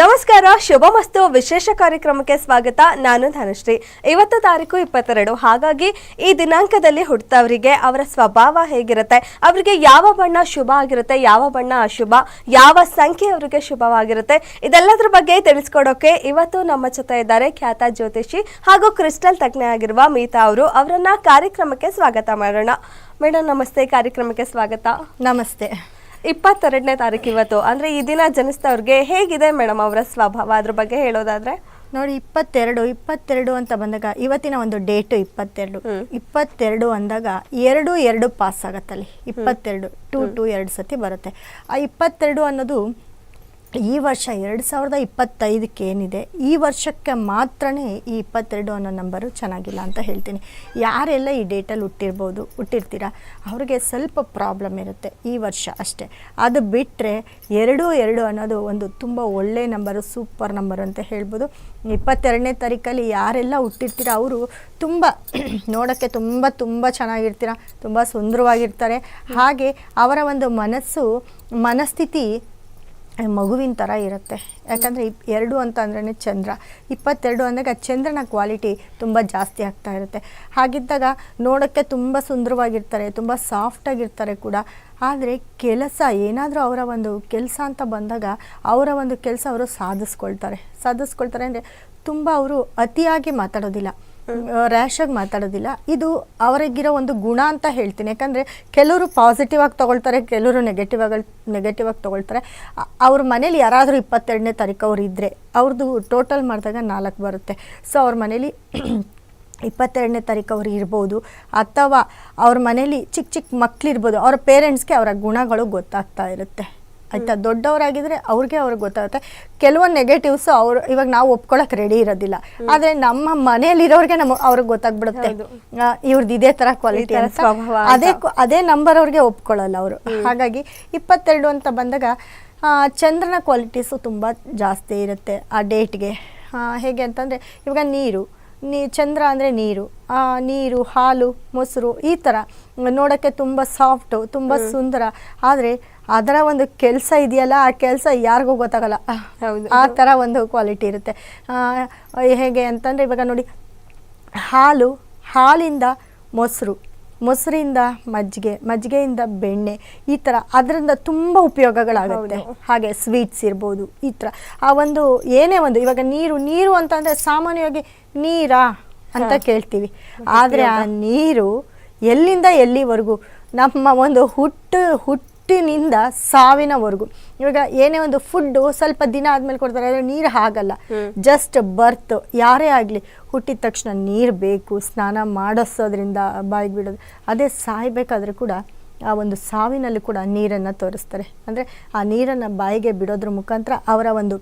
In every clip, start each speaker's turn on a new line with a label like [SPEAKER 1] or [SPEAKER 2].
[SPEAKER 1] ನಮಸ್ಕಾರ ಶುಭಮಸ್ತು ವಿಶೇಷ ಕಾರ್ಯಕ್ರಮಕ್ಕೆ ಸ್ವಾಗತ. ನಾನು ಧನಶ್ರೀ. ಇವತ್ತು ತಾರೀಕು ಇಪ್ಪತ್ತೆರಡು. ಹಾಗಾಗಿ ಈ ದಿನಾಂಕದಲ್ಲಿ ಹುಟ್ಟಿದವರಿಗೆ ಅವರ ಸ್ವಭಾವ ಹೇಗಿರುತ್ತೆ, ಅವರಿಗೆ ಯಾವ ಬಣ್ಣ ಶುಭ ಆಗಿರುತ್ತೆ, ಯಾವ ಬಣ್ಣ ಅಶುಭ, ಯಾವ ಸಂಖ್ಯೆ ಅವರಿಗೆ ಶುಭವಾಗಿರುತ್ತೆ, ಇದೆಲ್ಲದರ ಬಗ್ಗೆ ತಿಳಿಸ್ಕೊಡೋಕೆ ಇವತ್ತು ನಮ್ಮ ಜೊತೆ ಇದ್ದಾರೆ ಖ್ಯಾತ ಜ್ಯೋತಿಷಿ ಹಾಗೂ ಕ್ರಿಸ್ಟಲ್ ತಜ್ಞೆ ಆಗಿರುವ ಮೀತಾ ಅವರು. ಅವರನ್ನ ಕಾರ್ಯಕ್ರಮಕ್ಕೆ ಸ್ವಾಗತ ಮಾಡೋಣ. ಮೇಡಮ್ ನಮಸ್ತೆ. ಕಾರ್ಯಕ್ರಮಕ್ಕೆ ಸ್ವಾಗತ.
[SPEAKER 2] ನಮಸ್ತೆ.
[SPEAKER 1] ಇಪ್ಪತ್ತೆರಡನೇ ತಾರೀಕು ಇವತ್ತು. ಅಂದ್ರೆ ಈ ದಿನ ಜನಿಸಿದವ್ರಿಗೆ ಹೇಗಿದೆ ಮೇಡಮ್ ಅವರ ಸ್ವಭಾವ? ಅದ್ರ ಬಗ್ಗೆ ಹೇಳೋದಾದ್ರೆ?
[SPEAKER 2] ನೋಡಿ ಇಪ್ಪತ್ತೆರಡು ಇಪ್ಪತ್ತೆರಡು ಅಂತ ಬಂದಾಗ ಇವತ್ತಿನ ಒಂದು ಡೇಟು ಇಪ್ಪತ್ತೆರಡು. ಇಪ್ಪತ್ತೆರಡು ಅಂದಾಗ ಎರಡು ಎರಡು ಪಾಸ್ ಆಗತ್ತಲ್ಲಿ. ಇಪ್ಪತ್ತೆರಡು ಟು ಟು ಎರಡು ಸತಿ ಬರುತ್ತೆ. ಆ ಇಪ್ಪತ್ತೆರಡು ಅನ್ನೋದು ಈ ವರ್ಷ ಎರಡು ಸಾವಿರದ ಇಪ್ಪತ್ತೈದಕ್ಕೆ ಏನಿದೆ, ಈ ವರ್ಷಕ್ಕೆ ಮಾತ್ರನೇ ಈ ಇಪ್ಪತ್ತೆರಡು ಅನ್ನೋ ನಂಬರು ಚೆನ್ನಾಗಿಲ್ಲ ಅಂತ ಹೇಳ್ತೀನಿ. ಯಾರೆಲ್ಲ ಈ ಡೇಟಲ್ಲಿ ಹುಟ್ಟಿರ್ಬೋದು, ಹುಟ್ಟಿರ್ತೀರ, ಅವ್ರಿಗೆ ಸ್ವಲ್ಪ ಪ್ರಾಬ್ಲಮ್ ಇರುತ್ತೆ ಈ ವರ್ಷ ಅಷ್ಟೇ. ಅದು ಬಿಟ್ಟರೆ ಎರಡು ಎರಡು ಅನ್ನೋದು ಒಂದು ತುಂಬ ಒಳ್ಳೆಯ ನಂಬರು, ಸೂಪರ್ ನಂಬರ್ ಅಂತ ಹೇಳ್ಬೋದು. ಇಪ್ಪತ್ತೆರಡನೇ ತಾರೀಕಲ್ಲಿ ಯಾರೆಲ್ಲ ಹುಟ್ಟಿರ್ತೀರ, ಅವರು ತುಂಬ ನೋಡೋಕ್ಕೆ ತುಂಬ ತುಂಬ ಚೆನ್ನಾಗಿರ್ತೀರ, ತುಂಬ ಸುಂದರವಾಗಿರ್ತಾರೆ. ಹಾಗೆ ಅವರ ಒಂದು ಮನಸ್ಸು, ಮನಸ್ಥಿತಿ ಮಗುವಿನ ಥರ ಇರುತ್ತೆ. ಯಾಕಂದರೆ ಇಪ್ ಎರಡು ಅಂತ ಅಂದ್ರೆ ಚಂದ್ರ. ಇಪ್ಪತ್ತೆರಡು ಅಂದಾಗ ಚಂದ್ರನ ಕ್ವಾಲಿಟಿ ತುಂಬ ಜಾಸ್ತಿ ಆಗ್ತಾ ಇರುತ್ತೆ. ಹಾಗಿದ್ದಾಗ ನೋಡೋಕ್ಕೆ ತುಂಬ ಸುಂದರವಾಗಿರ್ತಾರೆ, ತುಂಬ ಸಾಫ್ಟಾಗಿರ್ತಾರೆ ಕೂಡ. ಆದರೆ ಕೆಲಸ ಏನಾದರೂ ಅವರ ಒಂದು ಕೆಲಸ ಅಂತ ಬಂದಾಗ ಅವರ ಒಂದು ಕೆಲಸ ಅವರು ಸಾಧಿಸ್ಕೊಳ್ತಾರೆ. ಸಾಧಿಸ್ಕೊಳ್ತಾರೆ ಅಂದರೆ ತುಂಬ ಅವರು ಅತಿಯಾಗಿ ಮಾತಾಡೋದಿಲ್ಲ. ರ್ಯಾಶಾಗಿ ಮಾತಾಡೋದಿಲ್ಲ. ಇದು ಅವರಿಗಿರೋ ಒಂದು ಗುಣ ಅಂತ ಹೇಳ್ತೀನಿ. ಯಾಕಂದರೆ ಕೆಲವರು ಪಾಸಿಟಿವ್ ಆಗಿ ತೊಗೊಳ್ತಾರೆ, ಕೆಲವರು ನೆಗೆಟಿವ್ ಆಗಿ ನೆಗೆಟಿವ್ ಆಗಿ ತೊಗೊಳ್ತಾರೆ. ಅವ್ರ ಮನೇಲಿ ಯಾರಾದರೂ ಇಪ್ಪತ್ತೆರಡನೇ ತಾರೀಕು ಅವ್ರು ಇದ್ದರೆ ಅವ್ರದ್ದು ಟೋಟಲ್ ಮಾಡಿದಾಗ ನಾಲ್ಕು ಬರುತ್ತೆ. ಸೊ ಅವ್ರ ಮನೇಲಿ ಇಪ್ಪತ್ತೆರಡನೇ ತಾರೀಕು ಅವ್ರು ಇರ್ಬೋದು, ಅಥವಾ ಅವ್ರ ಮನೇಲಿ ಚಿಕ್ಕ ಚಿಕ್ಕ ಮಕ್ಕಳಿರ್ಬೋದು ಅವ್ರ ಪೇರೆಂಟ್ಸ್ಗೆ ಅವರ ಗುಣಗಳು ಗೊತ್ತಾಗ್ತಾ ಇರುತ್ತೆ. ಆಯಿತಾ ದೊಡ್ಡವರಾಗಿದ್ರೆ ಅವ್ರಿಗೆ ಅವ್ರಿಗೆ ಗೊತ್ತಾಗುತ್ತೆ. ಕೆಲವೊಂದು ನೆಗೆಟಿವ್ಸ್ ಅವ್ರು ಇವಾಗ ನಾವು ಒಪ್ಕೊಳ್ಳೋಕೆ ರೆಡಿ ಇರೋದಿಲ್ಲ. ಆದರೆ ನಮ್ಮ ಮನೇಲಿರೋರಿಗೆ ನಮ್ಮ ಅವ್ರಿಗೆ ಗೊತ್ತಾಗ್ಬಿಡುತ್ತೆ. ಇವ್ರದ್ದು ಇದೇ ಥರ ಕ್ವಾಲಿಟಿ ಅದೇ ಅದೇ ನಂಬರ್ ಅವ್ರಿಗೆ ಒಪ್ಕೊಳ್ಳಲ್ಲ ಅವರು. ಹಾಗಾಗಿ ಇಪ್ಪತ್ತೆರಡು ಅಂತ ಬಂದಾಗ ಚಂದ್ರನ ಕ್ವಾಲಿಟೀಸು ತುಂಬ ಜಾಸ್ತಿ ಇರುತ್ತೆ ಆ ಡೇಟ್ಗೆ ಹೇಗೆ ಅಂತಂದರೆ ಇವಾಗ ನೀರು ನೀ ಚಂದ್ರ ಅಂದರೆ ನೀರು ನೀರು ಹಾಲು ಮೊಸರು ಈ ಥರ ನೋಡೋಕ್ಕೆ ತುಂಬ ಸಾಫ್ಟು ತುಂಬ ಸುಂದರ. ಆದರೆ ಅದರ ಒಂದು ಕೆಲಸ ಇದೆಯಲ್ಲ ಆ ಕೆಲಸ ಯಾರಿಗೂ ಗೊತ್ತಾಗಲ್ಲ. ಆ ಥರ ಒಂದು ಕ್ವಾಲಿಟಿ ಇರುತ್ತೆ. ಹೇಗೆ ಅಂತಂದರೆ ಇವಾಗ ನೋಡಿ ಹಾಲು ಹಾಲಿಂದ ಮೊಸರು ಮೊಸರಿಂದ ಮಜ್ಜಿಗೆ ಮಜ್ಜಿಗೆಯಿಂದ ಬೆಣ್ಣೆ ಈ ಥರ ಅದರಿಂದ ತುಂಬ ಉಪಯೋಗಗಳಾಗುತ್ತೆ. ಹಾಗೆ ಸ್ವೀಟ್ಸ್ ಇರ್ಬೋದು ಈ ಥರ. ಆ ಒಂದು ಏನೇ ಒಂದು ಇವಾಗ ನೀರು ನೀರು ಅಂತಂದರೆ ಸಾಮಾನ್ಯವಾಗಿ ನೀರಾ ಅಂತ ಕೇಳ್ತೀವಿ. ಆದರೆ ಆ ನೀರು ಎಲ್ಲಿಂದ ಎಲ್ಲಿವರೆಗೂ ನಮ್ಮ ಒಂದು ಹುಟ್ಟು ಹುಟ್ಟು ಹುಟ್ಟಿನಿಂದ ಸಾವಿನವರೆಗೂ. ಇವಾಗ ಏನೇ ಒಂದು ಫುಡ್ಡು ಸ್ವಲ್ಪ ದಿನ ಆದ್ಮೇಲೆ ಕೊಡ್ತಾರೆ ಆದರೆ ನೀರು ಹಾಗಲ್ಲ. ಜಸ್ಟ್ ಬರ್ತ್ ಯಾರೇ ಆಗಲಿ ಹುಟ್ಟಿದ ತಕ್ಷಣ ನೀರು ಬೇಕು ಸ್ನಾನ ಮಾಡಿಸೋದ್ರಿಂದ ಬಾಯಿಗೆ ಬಿಡೋದು. ಅದೇ ಸಾಯ್ಬೇಕಾದ್ರೆ ಕೂಡ ಆ ಒಂದು ಸಾವಿನಲ್ಲಿ ಕೂಡ ನೀರನ್ನು ತೋರಿಸ್ತಾರೆ. ಅಂದರೆ ಆ ನೀರನ್ನು ಬಾಯಿಗೆ ಬಿಡೋದ್ರ ಮುಖಾಂತರ ಅವರ ಒಂದು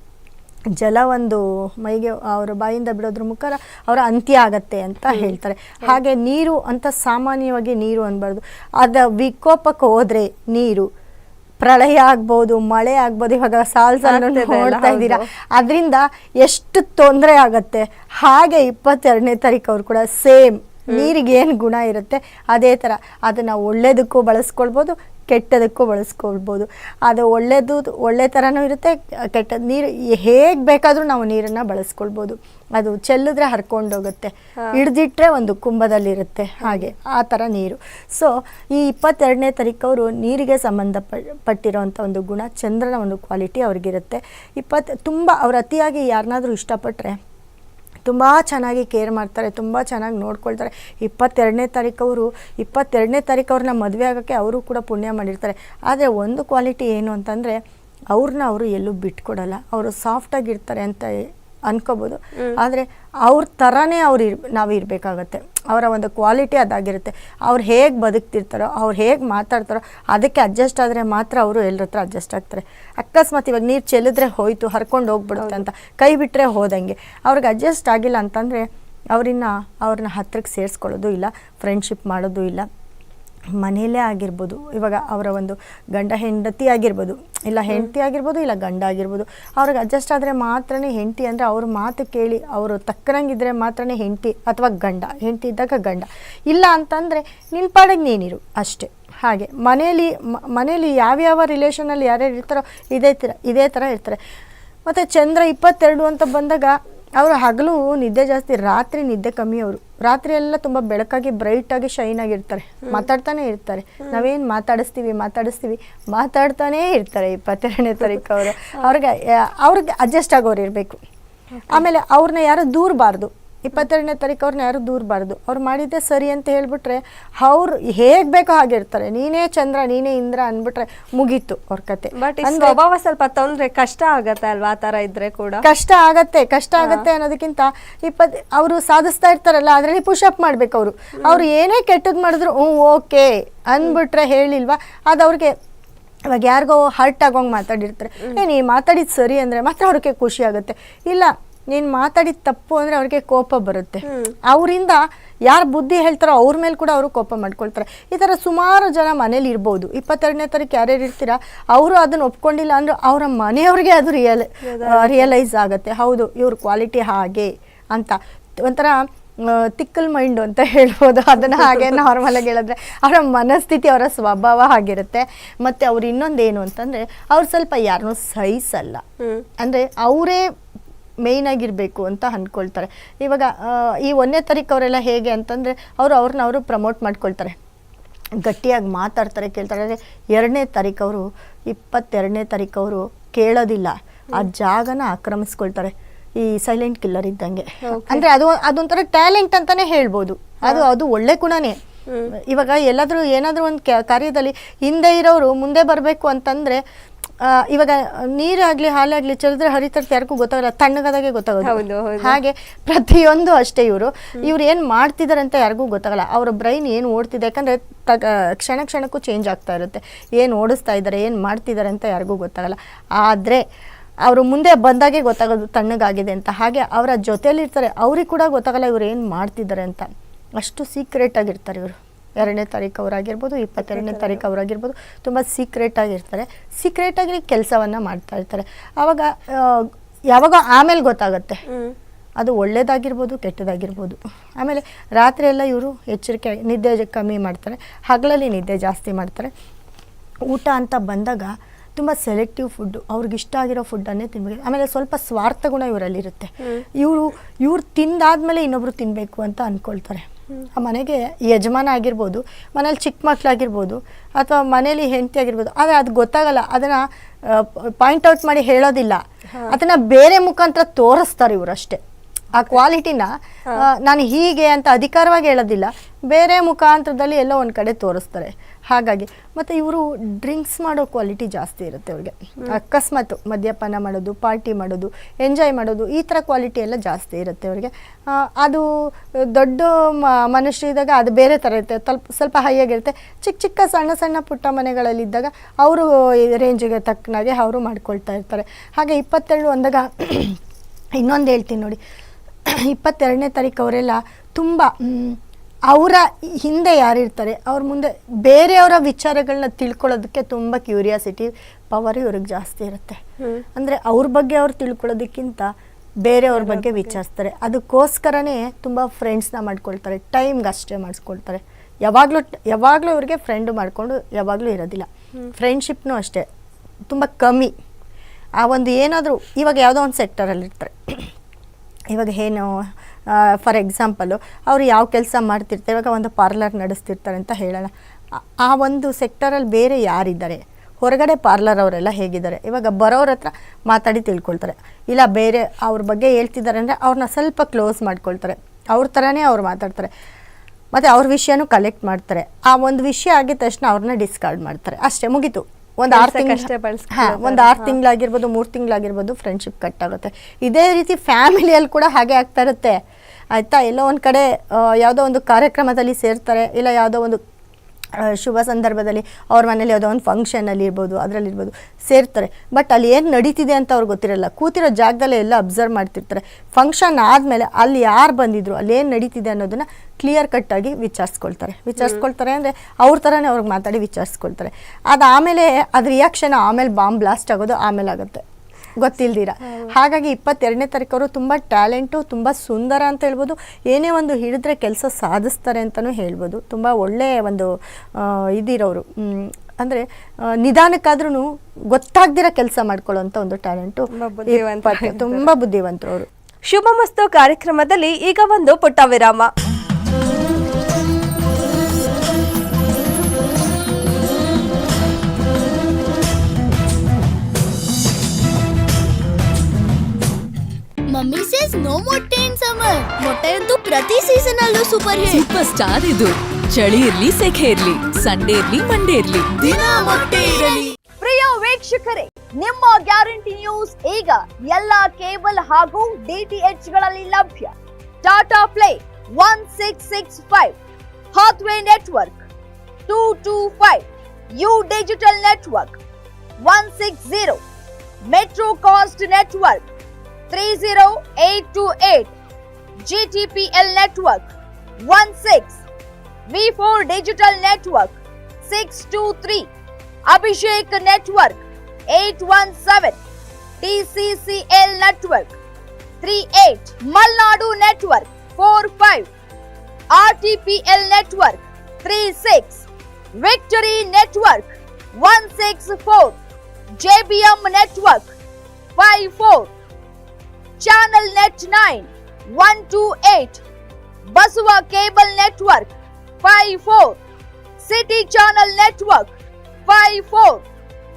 [SPEAKER 2] ಜಲ ಒಂದು ಮೈಗೆ ಅವರ ಬಾಯಿಂದ ಬಿಡೋದ್ರ ಮುಖರ ಅವರ ಅಂತ್ಯ ಆಗತ್ತೆ ಅಂತ ಹೇಳ್ತಾರೆ. ಹಾಗೆ ನೀರು ಅಂತ ಸಾಮಾನ್ಯವಾಗಿ ನೀರು ಅನ್ಬಾರ್ದು. ಅದ ವಿಕೋಪಕ್ಕೆ ಹೋದ್ರೆ ನೀರು ಪ್ರಳಯ ಆಗ್ಬೋದು ಮಳೆ ಆಗ್ಬೋದು ಇವಾಗ
[SPEAKER 1] ಸಾಲ್
[SPEAKER 2] ನೋಡ್ತಾ ಇದ್ದೀರಾ? ಅದರಿಂದ ಎಷ್ಟು ತೊಂದರೆ ಆಗತ್ತೆ? ಹಾಗೆ ಇಪ್ಪತ್ತೆರಡನೇ ತಾರೀಕು ಅವ್ರು ಕೂಡ ಸೇಮ್ ನೀರಿಗೆ ಏನು ಗುಣ ಇರುತ್ತೆ? ಅದೇ ಥರ ಅದನ್ನು ಒಳ್ಳೇದಕ್ಕೂ ಬಳಸ್ಕೊಳ್ಬೋದು ಕೆಟ್ಟದಕ್ಕೂ ಬಳಸ್ಕೊಳ್ಬೋದು. ಅದು ಒಳ್ಳೆಯದು ಒಳ್ಳೆ ಥರನೂ ಇರುತ್ತೆ ಕೆಟ್ಟ ನೀರು ಹೇಗೆ ಬೇಕಾದರೂ ನಾವು ನೀರನ್ನು ಬಳಸ್ಕೊಳ್ಬೋದು. ಅದು ಚೆಲ್ಲಿದ್ರೆ ಹರ್ಕೊಂಡೋಗುತ್ತೆ ಹಿಡ್ದಿಟ್ರೆ ಒಂದು ಕುಂಭದಲ್ಲಿರುತ್ತೆ ಹಾಗೆ ಆ ಥರ ನೀರು. ಸೊ ಈ ಇಪ್ಪತ್ತೆರಡನೇ ತಾರೀಕವರು ಅವರು ನೀರಿಗೆ ಸಂಬಂಧಪಟ್ಟಿರೋಂಥ ಒಂದು ಗುಣ ಚಂದ್ರನ ಒಂದು ಕ್ವಾಲಿಟಿ ಅವ್ರಿಗಿರುತ್ತೆ. ಇಪ್ಪತ್ತು ತುಂಬ ಅವ್ರು ಅತಿಯಾಗಿ ಯಾರನ್ನಾದರೂ ಇಷ್ಟಪಟ್ಟರೆ ತುಂಬ ಚೆನ್ನಾಗಿ ಕೇರ್ ಮಾಡ್ತಾರೆ, ತುಂಬ ಚೆನ್ನಾಗಿ ನೋಡ್ಕೊಳ್ತಾರೆ. ಇಪ್ಪತ್ತೆರಡನೇ ತಾರೀಕು ಅವರು, ಇಪ್ಪತ್ತೆರಡನೇ ತಾರೀಕು ಅವ್ರನ್ನ ಮದುವೆ ಆಗೋಕ್ಕೆ ಅವರು ಕೂಡ ಪುಣ್ಯ ಮಾಡಿರ್ತಾರೆ. ಆದರೆ ಒಂದು ಕ್ವಾಲಿಟಿ ಏನು ಅಂತಂದರೆ ಅವ್ರನ್ನ ಅವರು ಎಲ್ಲೂ ಬಿಟ್ಕೊಡಲ್ಲ. ಅವರು ಸಾಫ್ಟಾಗಿರ್ತಾರೆ ಅಂತ ಅನ್ಕೋಬೋದು. ಆದರೆ ಅವ್ರ ಥರನೇ ಅವ್ರು ಇರ್ ನಾವು ಇರಬೇಕಾಗತ್ತೆ. ಅವರ ಒಂದು ಕ್ವಾಲಿಟಿ ಅದಾಗಿರುತ್ತೆ. ಅವ್ರು ಹೇಗೆ ಬದುಕ್ತಿರ್ತಾರೋ ಅವ್ರು ಹೇಗೆ ಮಾತಾಡ್ತಾರೋ ಅದಕ್ಕೆ ಅಡ್ಜಸ್ಟ್ ಆದರೆ ಮಾತ್ರ ಅವರು ಎಲ್ಲರ ಹತ್ರ ಅಡ್ಜಸ್ಟ್ ಆಗ್ತಾರೆ. ಅಕಸ್ಮಾತ್ ಇವಾಗ ನೀರು ಚೆಲ್ಲಿದ್ರೆ ಹೋಯಿತು ಹರ್ಕೊಂಡು ಹೋಗ್ಬಿಡುತ್ತೆ ಅಂತ ಕೈ ಬಿಟ್ಟರೆ ಹೋದಂಗೆ. ಅವ್ರಿಗೆ ಅಡ್ಜಸ್ಟ್ ಆಗಿಲ್ಲ ಅಂತಂದರೆ ಅವರಿನ್ನ ಅವ್ರನ್ನ ಹತ್ತಿರಕ್ಕೆ ಸೇರಿಸ್ಕೊಳ್ಳೋದು ಇಲ್ಲ ಫ್ರೆಂಡ್ಶಿಪ್ ಮಾಡೋದು ಇಲ್ಲ. ಮನೆಯಲ್ಲೇ ಆಗಿರ್ಬೋದು ಇವಾಗ ಅವರ ಒಂದು ಗಂಡ ಹೆಂಡತಿ ಆಗಿರ್ಬೋದು ಇಲ್ಲ ಹೆಂಡತಿ ಆಗಿರ್ಬೋದು ಇಲ್ಲ ಗಂಡ ಆಗಿರ್ಬೋದು ಅವ್ರಿಗೆ ಅಡ್ಜಸ್ಟ್ ಆದರೆ ಮಾತ್ರನೇ ಹೆಂಡತಿ ಅಂದರೆ ಅವ್ರ ಮಾತು ಕೇಳಿ ಅವರು ತಕ್ಕನಂಗಿದ್ರೆ ಮಾತ್ರನೇ ಹೆಂಡತಿ ಅಥವಾ ಗಂಡ ಹೆಂಡತಿ ಇದ್ದಾಗ ಗಂಡ. ಇಲ್ಲ ಅಂತಂದರೆ ನಿನ್ನ ಪಾಡಿಗೆ ನೀನಿರು ಅಷ್ಟೇ. ಹಾಗೆ ಮನೆಯಲ್ಲಿ ಮನೆಯಲ್ಲಿ ಮನೇಲಿ ಯಾವ್ಯಾವ ರಿಲೇಷನಲ್ಲಿ ಯಾರ್ಯಾರು ಇರ್ತಾರೋ ಇದೇ ಥರ ಇದೇ ಥರ ಇರ್ತಾರೆ. ಮತ್ತು ಚಂದ್ರ ಇಪ್ಪತ್ತೆರಡು ಅಂತ ಬಂದಾಗ ಅವರು ಹಗಲು ನಿದ್ದೆ ಜಾಸ್ತಿ ರಾತ್ರಿ ನಿದ್ದೆ ಕಮ್ಮಿ ಅವರು. ರಾತ್ರಿ ಎಲ್ಲ ತುಂಬ ಬೆಳಕಾಗಿ ಬ್ರೈಟಾಗಿ ಶೈನ್ ಆಗಿರ್ತಾರೆ ಮಾತಾಡ್ತಾನೆ ಇರ್ತಾರೆ. ನಾವೇನು ಮಾತಾಡಿಸ್ತೀವಿ ಮಾತಾಡಿಸ್ತೀವಿ ಮಾತಾಡ್ತಾನೇ ಇರ್ತಾರೆ ಇಪ್ಪತ್ತೆರಡನೇ ತಾರೀಕು ಅವರು. ಅವ್ರಿಗೆ ಅವ್ರಿಗೆ ಅಡ್ಜಸ್ಟ್ ಆಗೋರು ಇರಬೇಕು. ಆಮೇಲೆ ಅವ್ರನ್ನ ಯಾರು ದೂರಬಾರ್ದು. ಇಪ್ಪತ್ತೆರಡನೇ ತಾರೀಕು ಅವ್ರನ್ನ ಯಾರು ದೂರಬಾರ್ದು. ಅವ್ರು ಮಾಡಿದ್ದೆ ಸರಿ ಅಂತ ಹೇಳಿಬಿಟ್ರೆ ಅವ್ರು ಹೇಗೆ ಬೇಕೋ ಹಾಗೆ ಇರ್ತಾರೆ. ನೀನೇ ಚಂದ್ರ ನೀನೇ ಇಂದ್ರ ಅಂದ್ಬಿಟ್ರೆ ಮುಗೀತು ಅವ್ರ ಕತೆ.
[SPEAKER 1] ಬಟ್ ಈ
[SPEAKER 2] ಅಂದ್ರೆ
[SPEAKER 1] ಸ್ವಭಾವ ಸ್ವಲ್ಪ ತೊಂದ್ರೆ ಕಷ್ಟ ಆಗತ್ತೆ ಅಲ್ವಾ ಆ ತರ ಇದ್ರೆ ಕೂಡ?
[SPEAKER 2] ಕಷ್ಟ ಆಗತ್ತೆ ಕಷ್ಟ ಆಗತ್ತೆ ಅನ್ನೋದಕ್ಕಿಂತ ಇಪ್ಪತ್ ಅವರು ಸಾಧಿಸ್ತಾ ಇರ್ತಾರಲ್ಲ ಅದರಲ್ಲಿ ಪುಷ್ ಅಪ್ ಮಾಡ್ಬೇಕು ಅವರು. ಅವ್ರು ಏನೇ ಕೆಟ್ಟದ್ದು ಮಾಡಿದ್ರು ಹ್ಞೂ ಓಕೆ ಅಂದ್ಬಿಟ್ರೆ ಹೇಳಿಲ್ವಾ? ಅದು ಅವ್ರಿಗೆ ಇವಾಗ ಯಾರಿಗೋ ಹರ್ಟ್ ಆಗೋಂಗೆ ಮಾತಾಡಿರ್ತಾರೆ. ಏ ನೀ ಮಾತಾಡಿದ್ದು ಸರಿ ಅಂದರೆ ಮಾತ್ರ ಅವ್ರಿಗೆ ಖುಷಿ ಆಗುತ್ತೆ. ಇಲ್ಲ ನೀನು ಮಾತಾಡಿದ ತಪ್ಪು ಅಂದರೆ ಅವ್ರಿಗೆ ಕೋಪ ಬರುತ್ತೆ. ಅವರಿಂದ ಯಾರು ಬುದ್ಧಿ ಹೇಳ್ತಾರೋ ಅವ್ರ ಮೇಲೆ ಕೂಡ ಅವರು ಕೋಪ ಮಾಡ್ಕೊಳ್ತಾರೆ. ಈ ಥರ ಸುಮಾರು ಜನ ಮನೇಲಿ ಇರ್ಬೋದು. ಇಪ್ಪತ್ತೆರಡನೇ ತಾರೀಕು ಯಾರ್ಯಾರು ಇರ್ತೀರಾ ಅವರು ಅದನ್ನ ಒಪ್ಕೊಂಡಿಲ್ಲ ಅಂದ್ರೆ ಅವರ ಮನೆಯವ್ರಿಗೆ ಅದು ರಿಯಲ್ ರಿಯಲೈಸ್ ಆಗುತ್ತೆ. ಹೌದು ಇವ್ರ ಕ್ವಾಲಿಟಿ ಹಾಗೆ ಅಂತ. ಒಂಥರ ತಿಕ್ಕಲ್ ಮೈಂಡು ಅಂತ ಹೇಳ್ಬೋದು. ಅದನ್ನು ಹಾಗೆ ನಾರ್ಮಲಾಗಿ ಹೇಳಿದ್ರೆ ಅವರ ಮನಸ್ಥಿತಿ ಅವರ ಸ್ವಭಾವ ಆಗಿರುತ್ತೆ ಮತ್ತು ಅವ್ರು ಇನ್ನೊಂದೇನು ಅಂತಂದರೆ ಅವ್ರು ಸ್ವಲ್ಪ ಯಾರನ್ನೂ ಸಹಿಸಲ್ಲ ಅಂದರೆ ಅವರೇ ಮೇಯ್ನ್ ಆಗಿರಬೇಕು ಅಂತ ಅಂದ್ಕೊಳ್ತಾರೆ ಇವಾಗ ಈ ಒಂದನೇ ತಾರೀಕು ಅವರೆಲ್ಲ ಹೇಗೆ ಅಂತಂದರೆ ಅವರು ಅವ್ರನ್ನ ಅವರು ಪ್ರಮೋಟ್ ಮಾಡ್ಕೊಳ್ತಾರೆ. ಗಟ್ಟಿಯಾಗಿ ಮಾತಾಡ್ತಾರೆ ಕೇಳ್ತಾರೆ. ಅಂದರೆ ಎರಡನೇ ತಾರೀಕು ಅವರು ಇಪ್ಪತ್ತೆರಡನೇ ತಾರೀಕು ಅವರು ಕೇಳೋದಿಲ್ಲ. ಆ ಜಾಗನ ಆಕ್ರಮಿಸ್ಕೊಳ್ತಾರೆ. ಈ ಸೈಲೆಂಟ್ ಕಿಲ್ಲರ್ ಇದ್ದಂಗೆ. ಅಂದರೆ ಅದು ಅದೊಂಥರ ಟ್ಯಾಲೆಂಟ್ ಅಂತಾನೆ ಹೇಳ್ಬೋದು. ಅದು ಅದು ಒಳ್ಳೆ ಗುಣನೇ. ಇವಾಗ ಎಲ್ಲಾದರೂ ಏನಾದರೂ ಒಂದು ಕಾರ್ಯದಲ್ಲಿ ಹಿಂದೆ ಇರೋರು ಮುಂದೆ ಬರಬೇಕು ಅಂತಂದರೆ ಇವಾಗ ನೀರಾಗ್ಲಿ ಹಾಲಾಗಲಿ ಚೆಲ್ಲಿದ್ರೆ ಹರಿತರ್ತ ಯಾರಿಗೂ ಗೊತ್ತಾಗಲ್ಲ ತಣ್ಣಗಾದಾಗೆ ಗೊತ್ತಾಗೋದು. ಹಾಗೆ ಪ್ರತಿಯೊಂದು ಅಷ್ಟೇ ಇವರು. ಇವ್ರು ಏನು ಮಾಡ್ತಿದ್ದಾರೆ ಅಂತ ಯಾರಿಗೂ ಗೊತ್ತಾಗಲ್ಲ. ಅವ್ರ ಬ್ರೈನ್ ಏನು ಓಡ್ತಿದೆ ಯಾಕಂದ್ರೆ ತಗ ಕ್ಷಣ ಕ್ಷಣಕ್ಕೂ ಚೇಂಜ್ ಆಗ್ತಾ ಇರುತ್ತೆ. ಏನು ಓಡಿಸ್ತಾ ಇದ್ದಾರೆ ಏನು ಮಾಡ್ತಿದ್ದಾರೆ ಅಂತ ಯಾರಿಗೂ ಗೊತ್ತಾಗಲ್ಲ. ಆದರೆ ಅವರು ಮುಂದೆ ಬಂದಾಗೆ ಗೊತ್ತಾಗೋದು ತಣ್ಣಗಾಗಿದೆ ಅಂತ. ಹಾಗೆ ಅವರ ಜೊತೆಯಲ್ಲಿರ್ತಾರೆ ಅವ್ರಿಗೆ ಕೂಡ ಗೊತ್ತಾಗಲ್ಲ ಇವ್ರು ಏನು ಮಾಡ್ತಿದ್ದಾರೆ ಅಂತ. ಅಷ್ಟು ಸೀಕ್ರೆಟ್ ಆಗಿರ್ತಾರೆ ಇವರು. ಎರಡನೇ ತಾರೀಕು ಅವರಾಗಿರ್ಬೋದು ಇಪ್ಪತ್ತೆರಡನೇ ತಾರೀಕು ಅವರಾಗಿರ್ಬೋದು ತುಂಬ ಸೀಕ್ರೆಟ್ ಆಗಿರ್ತಾರೆ. ಸೀಕ್ರೆಟ್ ಆಗಿ ಕೆಲಸವನ್ನು ಮಾಡ್ತಾ ಇರ್ತಾರೆ. ಆವಾಗ ಯಾವಾಗ ಆಮೇಲೆ ಗೊತ್ತಾಗುತ್ತೆ. ಅದು ಒಳ್ಳೇದಾಗಿರ್ಬೋದು ಕೆಟ್ಟದಾಗಿರ್ಬೋದು. ಆಮೇಲೆ ರಾತ್ರಿ ಎಲ್ಲ ಇವರು ಎಚ್ಚರಿಕೆ ನಿದ್ದೆ ಕಮ್ಮಿ ಮಾಡ್ತಾರೆ. ಹಗಲಲ್ಲಿ ನಿದ್ದೆ ಜಾಸ್ತಿ ಮಾಡ್ತಾರೆ. ಊಟ ಅಂತ ಬಂದಾಗ ತುಂಬ ಸೆಲೆಕ್ಟಿವ್ ಫುಡ್ಡು ಅವ್ರಿಗೆ ಇಷ್ಟ ಆಗಿರೋ ಫುಡ್ಡನ್ನೇ ತಿನ್ಬೇಕು. ಆಮೇಲೆ ಸ್ವಲ್ಪ ಸ್ವಾರ್ಥ ಗುಣ ಇವರಲ್ಲಿರುತ್ತೆ. ಇವರು ಇವ್ರು ತಿಂದಾದ್ಮೇಲೆ ಇನ್ನೊಬ್ರು ತಿನ್ನಬೇಕು ಅಂತ ಅಂದ್ಕೊಳ್ತಾರೆ ಆ ಮನೆಗೆ ಯಜಮಾನ ಆಗಿರ್ಬೋದು ಮನೇಲಿ ಚಿಕ್ಕ ಮಕ್ಕಳಾಗಿರ್ಬೋದು ಅಥವಾ ಮನೇಲಿ ಹೆಂಡತಿ ಆಗಿರ್ಬೋದು ಆದರೆ ಅದು ಗೊತ್ತಾಗಲ್ಲ ಅದನ್ನು ಪಾಯಿಂಟ್ ಔಟ್ ಮಾಡಿ ಹೇಳೋದಿಲ್ಲ. ಅದನ್ನು ಬೇರೆ ಮುಖಾಂತರ ತೋರಿಸ್ತಾರೆ ಇವರು ಅಷ್ಟೇ. ಆ ಕ್ವಾಲಿಟಿನ ನಾನು ಹೀಗೆ ಅಂತ ಅಧಿಕಾರವಾಗಿ ಹೇಳೋದಿಲ್ಲ. ಬೇರೆ ಮುಖಾಂತರದಲ್ಲಿ ಎಲ್ಲೋ ಒಂದು ಕಡೆ ತೋರಿಸ್ತಾರೆ. ಹಾಗಾಗಿ ಮತ್ತು ಇವರು ಡ್ರಿಂಕ್ಸ್ ಮಾಡೋ ಕ್ವಾಲಿಟಿ ಜಾಸ್ತಿ ಇರುತ್ತೆ ಅವ್ರಿಗೆ ಅಕಸ್ಮಾತ್ ಮದ್ಯಪಾನ ಮಾಡೋದು ಪಾರ್ಟಿ ಮಾಡೋದು ಎಂಜಾಯ್ ಮಾಡೋದು ಈ ಥರ ಕ್ವಾಲಿಟಿ ಎಲ್ಲ ಜಾಸ್ತಿ ಇರುತ್ತೆ ಅವ್ರಿಗೆ ಅದು ದೊಡ್ಡ ಮ- ಮನುಷ್ಯರಿದ್ದಾಗ ಅದು ಬೇರೆ ಥರ ಇರುತ್ತೆ. ತಲ್ಪ ಸ್ವಲ್ಪ ಹೈಯಾಗಿರುತ್ತೆ ಚಿಕ್ಕ ಚಿಕ್ಕ ಸಣ್ಣ ಸಣ್ಣ ಪುಟ್ಟ ಮನೆಗಳಲ್ಲಿದ್ದಾಗ ಅವರು ರೇಂಜಿಗೆ ತಕ್ಕನಾಗೆ ಅವರು ಮಾಡ್ಕೊಳ್ತಾ ಇರ್ತಾರೆ. ಹಾಗೆ ಇಪ್ಪತ್ತೆರಡು ಅಂದಾಗ ಇನ್ನೊಂದು ಹೇಳ್ತೀನಿ ನೋಡಿ. ಇಪ್ಪತ್ತೆರಡನೇ ತಾರೀಕು ಅವರೆಲ್ಲ ತುಂಬ ಅವರ ಹಿಂದೆ ಯಾರಿರ್ತಾರೆ ಅವ್ರ ಮುಂದೆ ಬೇರೆಯವರ ವಿಚಾರಗಳನ್ನ ತಿಳ್ಕೊಳ್ಳೋದಕ್ಕೆ ತುಂಬ ಕ್ಯೂರಿಯಾಸಿಟಿ ಪವರ್ ಇವ್ರಿಗೆ ಜಾಸ್ತಿ ಇರುತ್ತೆ. ಅಂದರೆ ಅವ್ರ ಬಗ್ಗೆ ಅವ್ರು ತಿಳ್ಕೊಳ್ಳೋದಕ್ಕಿಂತ ಬೇರೆಯವ್ರ ಬಗ್ಗೆ ವಿಚಾರಿಸ್ತಾರೆ. ಅದಕ್ಕೋಸ್ಕರನೇ ತುಂಬ ಫ್ರೆಂಡ್ಸ್ನ ಮಾಡ್ಕೊಳ್ತಾರೆ ಟೈಮ್ಗೆ ಅಷ್ಟೇ ಮಾಡಿಸ್ಕೊಳ್ತಾರೆ ಯಾವಾಗಲೂ ಯಾವಾಗಲೂ ಅವ್ರಿಗೆ ಫ್ರೆಂಡ್ ಮಾಡಿಕೊಂಡು ಯಾವಾಗಲೂ ಇರೋದಿಲ್ಲ. ಫ್ರೆಂಡ್ಶಿಪ್ನೂ ಅಷ್ಟೇ ತುಂಬ ಕಮ್ಮಿ. ಆ ಒಂದು ಏನಾದರೂ ಇವಾಗ ಯಾವುದೋ ಒಂದು ಸೆಕ್ಟರಲ್ಲಿ ಇರ್ತಾರೆ ಇವಾಗ ಏನು ಫಾರ್ ಎಕ್ಸಾಂಪಲು ಅವರು ಯಾವ ಕೆಲಸ ಮಾಡ್ತಿರ್ತಾರೆ, ಇವಾಗ ಒಂದು ಪಾರ್ಲರ್ ನಡೆಸ್ತಿರ್ತಾರೆ ಅಂತ ಹೇಳೋಣ. ಆ- ಒಂದು ಸೆಕ್ಟರಲ್ಲಿ ಬೇರೆ ಯಾರಿದ್ದಾರೆ? ಹೊರಗಡೆ ಪಾರ್ಲರ್ ಅವರೆಲ್ಲ ಹೇಗಿದ್ದಾರೆ? ಇವಾಗ ಬರೋರ ಹತ್ರ ಮಾತಾಡಿ ತಿಳ್ಕೊಳ್ತಾರೆ. ಇಲ್ಲ, ಬೇರೆ ಅವ್ರ ಬಗ್ಗೆ ಹೇಳ್ತಿದ್ದಾರೆ ಅಂದರೆ ಅವ್ರನ್ನ ಸ್ವಲ್ಪ ಕ್ಲೋಸ್ ಮಾಡ್ಕೊಳ್ತಾರೆ. ಅವ್ರ ಥರನೇ ಅವ್ರು ಮಾತಾಡ್ತಾರೆ. ಮತ್ತು ಅವ್ರ ವಿಷಯನೂ ಕಲೆಕ್ಟ್ ಮಾಡ್ತಾರೆ. ಆ ಒಂದು ವಿಷಯ ಆಗಿದ ತಕ್ಷಣ ಅವ್ರನ್ನ ಡಿಸ್ಕಾರ್ಡ್ ಮಾಡ್ತಾರೆ. ಅಷ್ಟೇ, ಮುಗೀತು. ಒಂದು ಆರು ತಿಂಗಳು. ಹಾಂ ಒಂದು ಆರು ತಿಂಗಳಾಗಿರ್ಬೋದು ಮೂರು ತಿಂಗಳಾಗಿರ್ಬೋದು ಫ್ರೆಂಡ್ಶಿಪ್ ಕಟ್ ಆಗುತ್ತೆ. ಇದೇ ರೀತಿ ಫ್ಯಾಮಿಲಿಯಲ್ಲಿ ಕೂಡ ಹಾಗೆ ಆಗ್ತಾ ಇರುತ್ತೆ. ಆಯಿತಾ? ಎಲ್ಲೋ ಒಂದು ಕಡೆ ಯಾವುದೋ ಒಂದು ಕಾರ್ಯಕ್ರಮದಲ್ಲಿ ಸೇರ್ತಾರೆ ಇಲ್ಲ ಯಾವುದೋ ಒಂದು ಶುಭ ಸಂದರ್ಭದಲ್ಲಿ ಅವ್ರ ಮನೇಲಿ ಯಾವುದೋ ಒಂದು ಫಂಕ್ಷನಲ್ಲಿ ಇರ್ಬೋದು, ಅದರಲ್ಲಿರ್ಬೋದು ಸೇರ್ತಾರೆ. ಬಟ್ ಅಲ್ಲಿ ಏನು ನಡೀತಿದೆ ಅಂತ ಅವ್ರಿಗೆ ಗೊತ್ತಿರಲ್ಲ. ಕೂತಿರೋ ಜಾಗದಲ್ಲೇ ಎಲ್ಲ ಅಬ್ಸರ್ವ್ ಮಾಡ್ತಿರ್ತಾರೆ. ಫಂಕ್ಷನ್ ಆದಮೇಲೆ ಅಲ್ಲಿ ಯಾರು ಬಂದಿದ್ರು, ಅಲ್ಲಿ ಏನು ನಡೀತಿದೆ ಅನ್ನೋದನ್ನು ಕ್ಲಿಯರ್ ಕಟ್ಟಾಗಿ ವಿಚಾರಿಸ್ಕೊಳ್ತಾರೆ. ವಿಚಾರಿಸ್ಕೊಳ್ತಾರೆ ಅಂದರೆ ಅವ್ರ ಥರನೇ ಅವ್ರಿಗೆ ಮಾತಾಡಿ ವಿಚಾರಿಸ್ಕೊಳ್ತಾರೆ. ಅದು ಆಮೇಲೆ ಅದು ರಿಯಾಕ್ಷನ್ ಆಮೇಲೆ ಬಾಂಬ್ ಬ್ಲಾಸ್ಟ್ ಆಗೋದು ಆಮೇಲೆ ಆಗುತ್ತೆ ಗೊತ್ತಿಲ್ದಿರ. ಹಾಗಾಗಿ ಇಪ್ಪತ್ತೆರಡನೇ ತಾರೀಕು ಅವರು ತುಂಬ ಟ್ಯಾಲೆಂಟು ತುಂಬ ಸುಂದರ ಅಂತ ಹೇಳ್ಬೋದು. ಏನೇ ಒಂದು ಹಿಡಿದ್ರೆ ಕೆಲಸ ಸಾಧಿಸ್ತಾರೆ ಅಂತಲೂ ಹೇಳ್ಬೋದು. ತುಂಬ ಒಳ್ಳೆಯ ಒಂದು ಇದಿರೋರು. ಅಂದರೆ ನಿಧಾನಕ್ಕಾದ್ರೂ ಗೊತ್ತಾಗ್ದಿರೋ ಕೆಲಸ ಮಾಡ್ಕೊಳ್ಳೋಂಥ ಒಂದು ಟ್ಯಾಲೆಂಟು
[SPEAKER 1] ತುಂಬಾ ಬುದ್ಧಿವಂತ
[SPEAKER 2] ತುಂಬ ಬುದ್ಧಿವಂತರು ಅವರು
[SPEAKER 1] ಶುಭಮಸ್ತು ಕಾರ್ಯಕ್ರಮದಲ್ಲಿ ಈಗ ಒಂದು ಪುಟ್ಟ ವಿರಾಮ
[SPEAKER 3] ಮಮ್ಮಿ ಸೇಸ್ ನೋ ಮೊಟ್ಟೆ ಇನ್ ಸಮರ್ ಮೊಟ್ಟೆಯಂತೂ ಪ್ರತಿ ಸೀಸನ್ ಅಲ್ಲೂ ಸೂಪರ್ ಹಿಟ್
[SPEAKER 4] ಸೂಪರ್ ಸ್ಟಾರ್ ಇದು. ಚಳಿ ಇರ್ಲಿ ಸೆಖೆ ಇರ್ಲಿ ಸಂಡೇ ಇರ್ಲಿ ಮಂಡೇ ಇರ್ಲಿ. ದಿನ ಮೊಟ್ಟೆ ಇರಲಿ.
[SPEAKER 5] ಪ್ರಿಯ ವೀಕ್ಷಕರೇ ನಿಮ್ಮ ಗ್ಯಾರಂಟಿ ನ್ಯೂಸ್ ಈಗ ಎಲ್ಲ ಕೇಬಲ್ ಹಾಗೂ ಡಿಟಿಎಚ್ಗಳಲ್ಲಿ ಲಭ್ಯ. Tata play one six six five Hathway network two two five U digital network one six zero metro cast network 30828 GTPL network 16 V4 digital network 623 Abhishek network 817 TCCL network 38 Malnadu network 45 RTPL network 36 Victory network 164 JBM network 54 channel net 9, 128, Basava cable network 54, city channel network 54, four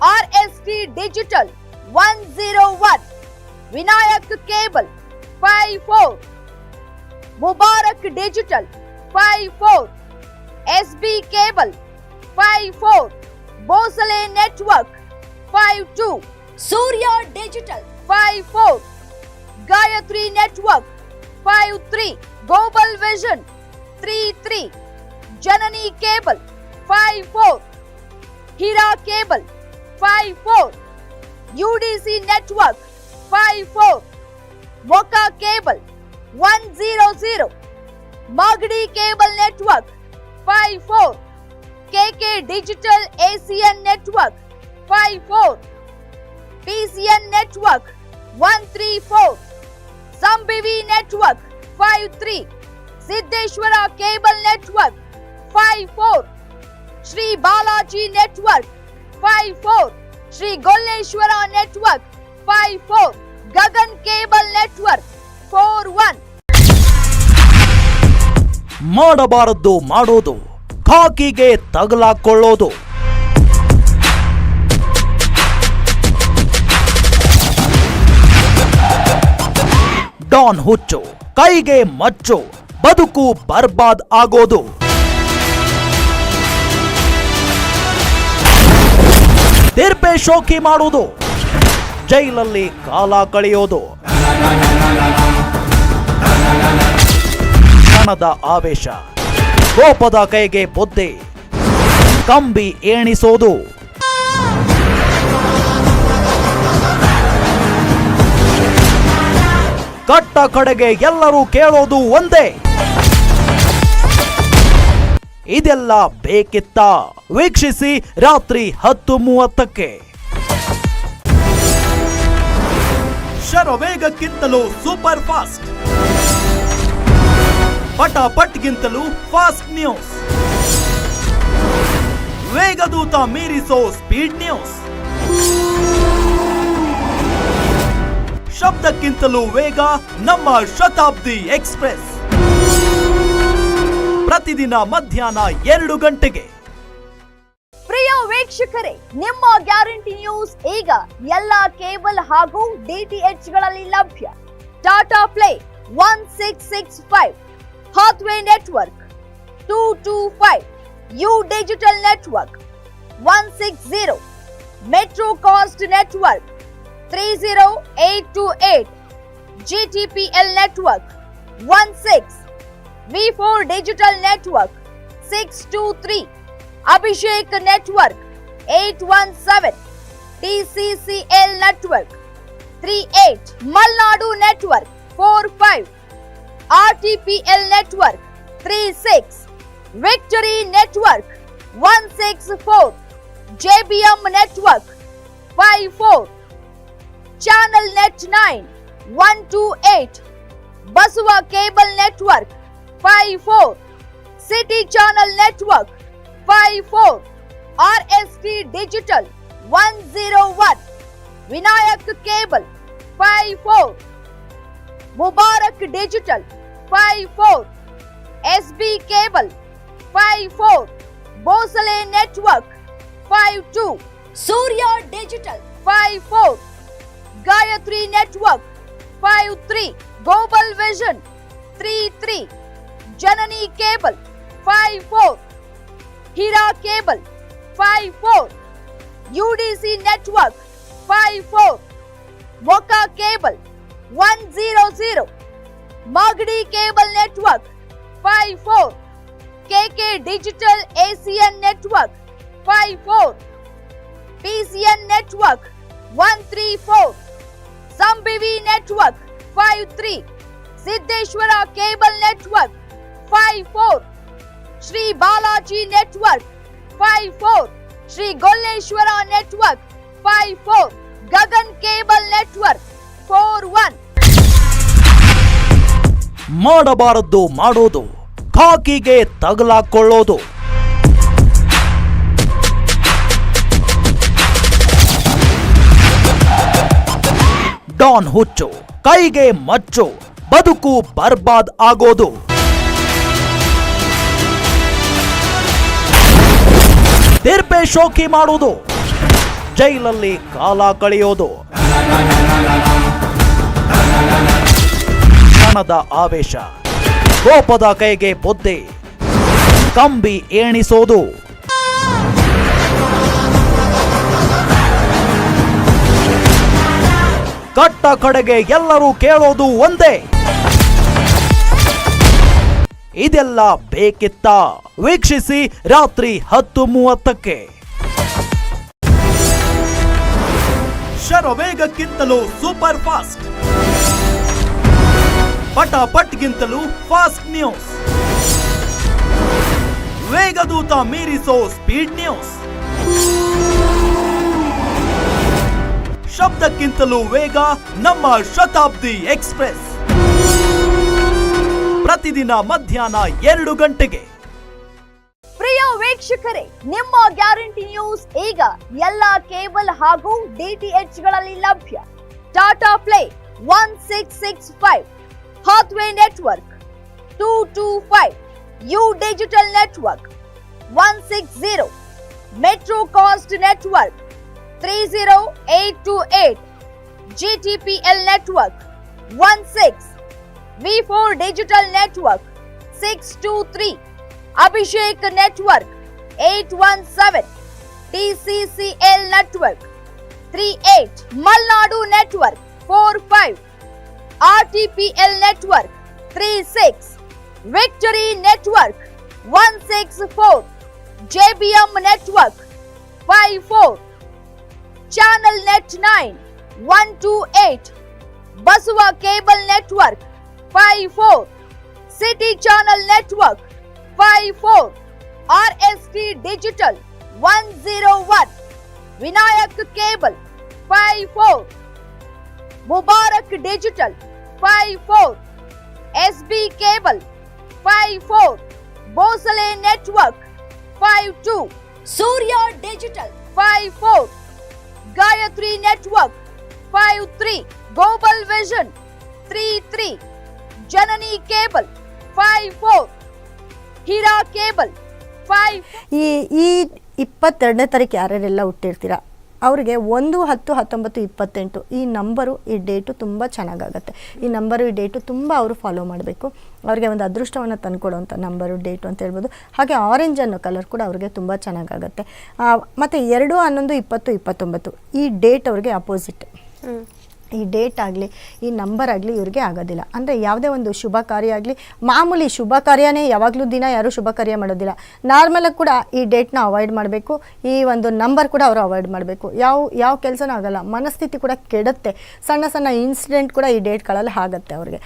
[SPEAKER 5] R S T digital 101, Vinayak cable 54, Mubarak digital five four S B cable 54, Bhosale network 52, Surya digital 54. Gayatri network five three global vision three three Janani cable five four Heera cable five four UDC network five four Moka cable one zero zero Magadi cable network five four KK digital ACN network five four PCN network one three four Sambivi network five three Siddeshwara cable network five four Shri Balaji network five four Shri Golleshwara network five four Gagan cable network four one
[SPEAKER 6] ಮಾಡಬಾರದ್ದು ಮಾಡೋದು, ಖಾಕಿಗೆ ತಗಲಾಕೊಳ್ಳೋದು. Don ಹುಚ್ಚು, ಕೈಗೆ ಮಚ್ಚು, ಬದುಕು ಬರ್ಬಾದ್ ಆಗೋದು. ತಿರ್ಪೆ ಶೋಕಿ ಮಾಡುವುದು. ಜೈಲಲ್ಲಿ ಕಾಲ ಕಳೆಯೋದು. ಕ್ಷಣದ ಆವೇಶ, ಕೋಪದ ಕೈಗೆ ಬುದ್ಧಿ, ಕಂಬಿ ಏಣಿಸೋದು. ಕಟ್ಟ ಕಡೆಗೆ ಎಲ್ಲರೂ ಕೇಳೋದು ಒಂದೇ. ಇದೆಲ್ಲ ಬೇಕಿತ್ತ? ವೀಕ್ಷಿಸಿ ರಾತ್ರಿ ಹತ್ತು ಮೂವತ್ತಕ್ಕೆ. ಶರವೇಗಕ್ಕಿಂತಲೂ ಸೂಪರ್ ಫಾಸ್ಟ್. ಪಟಾಪಟ್ಗಿಂತಲೂ ಫಾಸ್ಟ್ ನ್ಯೂಸ್. ವೇಗದೂತ ಮೀರಿಸೋ ಸ್ಪೀಡ್ ನ್ಯೂಸ್. ಶಬ್ದಕ್ಕಿಂತಲೂ ವೇಗ ನಮ್ಮ ಶತಾಬ್ದಿ ಎಕ್ಸ್ಪ್ರೆಸ್. ಪ್ರತಿದಿನ ಮಧ್ಯಾಹ್ನ ಎರಡು ಗಂಟೆಗೆ.
[SPEAKER 5] ಪ್ರಿಯ ವೀಕ್ಷಕರೇ, ನಿಮ್ಮ ಗ್ಯಾರಂಟಿ ನ್ಯೂಸ್ ಈಗ ಎಲ್ಲ ಕೇಬಲ್ ಹಾಗೂ ಡಿಟಿಎಚ್ಗಳಲ್ಲಿ ಲಭ್ಯ. Tata play one six six five, Hathway network two two five, U digital network one six zero, metro cast network 30828 GTPL network 16 V4 digital network 623 Abhishek network 817 TCCL network 38 Malnadu network 45 RTPL network 36 Victory network 164 JBM network 54 channel net nine one two eight Basava cable network five four city channel network five four R S T digital one zero one Vinayak cable five four Mubarak digital five four S B cable five four Bhosale network five two Surya digital five four Gayatri network five three global vision three three Janani cable five four Heera cable five four UDC network five four Moka cable one zero zero Magadi cable network five four KK digital ACN network five four PCN network one three four Sambivi network five three Siddeshwara cable network five four Shri Balaji network five four Shri Golleshwara network five four Gagan cable network four one
[SPEAKER 6] ಮಾಡಬಾರದ್ದು ಮಾಡೋದು, ಖಾಕಿಗೆ ತಗಲಾಕೊಳ್ಳೋದು. Don ಹುಚ್ಚು, ಕೈಗೆ ಮಚ್ಚು, ಬದುಕು ಬರ್ಬಾದ್ ಆಗೋದು. ತಿರ್ಪೆ ಶೋಕಿ ಮಾಡೋದು ಜೈಲಲ್ಲಿ ಕಾಲ ಕಳೆಯೋದು. ಕ್ಷಣದ ಆವೇಶ, ಕೋಪದ ಕೈಗೆ ಬುದ್ಧಿ, ಕಂಬಿ ಏಣಿಸೋದು. ಕಟ್ಟ ಕಡೆಗೆ ಎಲ್ಲರೂ ಕೇಳೋದು ಒಂದೇ. ಇದೆಲ್ಲ ಬೇಕಿತ್ತ? ವೀಕ್ಷಿಸಿ ರಾತ್ರಿ ಹತ್ತು ಮೂವತ್ತಕ್ಕೆ. ಶರವೇಗಕ್ಕಿಂತಲೂ ಸೂಪರ್ ಫಾಸ್ಟ್. ಪಟ ಪಟ್ಗಿಂತಲೂ ಫಾಸ್ಟ್ ನ್ಯೂಸ್. ವೇಗದೂತ ಮೀರಿಸೋ ಸ್ಪೀಡ್ ನ್ಯೂಸ್. ಶಬ್ದಕ್ಕಿಂತಲೂ ವೇಗ ನಮ್ಮ ಶತಾಬ್ದಿ ಎಕ್ಸ್ಪ್ರೆಸ್. ಪ್ರತಿದಿನ ಮಧ್ಯಾಹ್ನ ಎರಡು ಗಂಟೆಗೆ.
[SPEAKER 5] ಪ್ರಿಯ ವೀಕ್ಷಕರೇ, ನಿಮ್ಮ ಗ್ಯಾರಂಟಿ ನ್ಯೂಸ್ ಈಗ ಎಲ್ಲ ಕೇಬಲ್ ಹಾಗೂ ಡಿಟಿಎಚ್ಗಳಲ್ಲಿ ಲಭ್ಯ. Tata play one six six five, Hathway network two two five, U digital network one six zero, metro cast network 30828 GTPL network 16 V4 digital network 623 Abhishek network 817 TCCL network 38 Malnadu network 45 RTPL network 36 Victory network 164 JBM network 54 channel net nine one two eight Basava cable network five four city channel network five four R S T digital one zero one Vinayak cable five four Mubarak digital five four S B cable five four Bhosale network five two Surya digital five four Gayatri network five three global vision three three Janani cable five four Heera cable five
[SPEAKER 2] ಈ ಈ ಇಪ್ಪತ್ತೆರಡನೇ ತಾರೀಕು ಯಾರ್ಯಾರೆಲ್ಲ ಹುಟ್ಟಿರ್ತೀರ? ಅವರಿಗೆ ಒಂದು ಹತ್ತು ಹತ್ತೊಂಬತ್ತು ಇಪ್ಪತ್ತೆಂಟು ಈ ನಂಬರು ಈ ಡೇಟು ತುಂಬ ಚೆನ್ನಾಗಾಗತ್ತೆ. ಈ ನಂಬರು ಈ ಡೇಟು ತುಂಬ ಅವರು ಫಾಲೋ ಮಾಡಬೇಕು. ಅವರಿಗೆ ಒಂದು ಅದೃಷ್ಟವನ್ನು ತಂದುಕೊಡುವಂಥ ನಂಬರು ಡೇಟು ಅಂತ ಹೇಳ್ಬೋದು. ಹಾಗೆ ಆರೆಂಜ್ ಅನ್ನೋ ಕಲರ್ ಕೂಡ ಅವ್ರಿಗೆ ತುಂಬ ಚೆನ್ನಾಗಾಗತ್ತೆ. ಮತ್ತು ಎರಡು, ಹನ್ನೊಂದು, ಇಪ್ಪತ್ತು, ಇಪ್ಪತ್ತೊಂಬತ್ತು ಈ ಡೇಟ್ ಅವ್ರಿಗೆ ಅಪೋಸಿಟ್ ಈ ಡೇಟ್ ಆಗಲಿ, ಈ ನಂಬರ್ ಆಗಲಿ ಇವ್ರಿಗೆ ಆಗೋದಿಲ್ಲ. ಅಂದರೆ ಯಾವುದೇ ಒಂದು ಶುಭ ಕಾರ್ಯ ಆಗಲಿ, ಮಾಮೂಲಿ ಶುಭ ಕಾರ್ಯನೇ ಯಾವಾಗಲೂ ದಿನ ಯಾರೂ ಶುಭ ಕಾರ್ಯ ಮಾಡೋದಿಲ್ಲ. ನಾರ್ಮಲಾಗಿ ಕೂಡ ಈ ಡೇಟ್ನ ಅವಾಯ್ಡ್ ಮಾಡಬೇಕು. ಈ ಒಂದು ನಂಬರ್ ಕೂಡ ಅವರು ಅವಾಯ್ಡ್ ಮಾಡಬೇಕು. ಯಾವ ಯಾವ ಕೆಲಸನೂ ಆಗೋಲ್ಲ. ಮನಸ್ಥಿತಿ ಕೂಡ ಕೆಡುತ್ತೆ. ಸಣ್ಣ ಸಣ್ಣ ಇನ್ಸಿಡೆಂಟ್ ಕೂಡ ಈ ಡೇಟ್ಗಳಲ್ಲಿ ಆಗುತ್ತೆ ಅವ್ರಿಗೆ.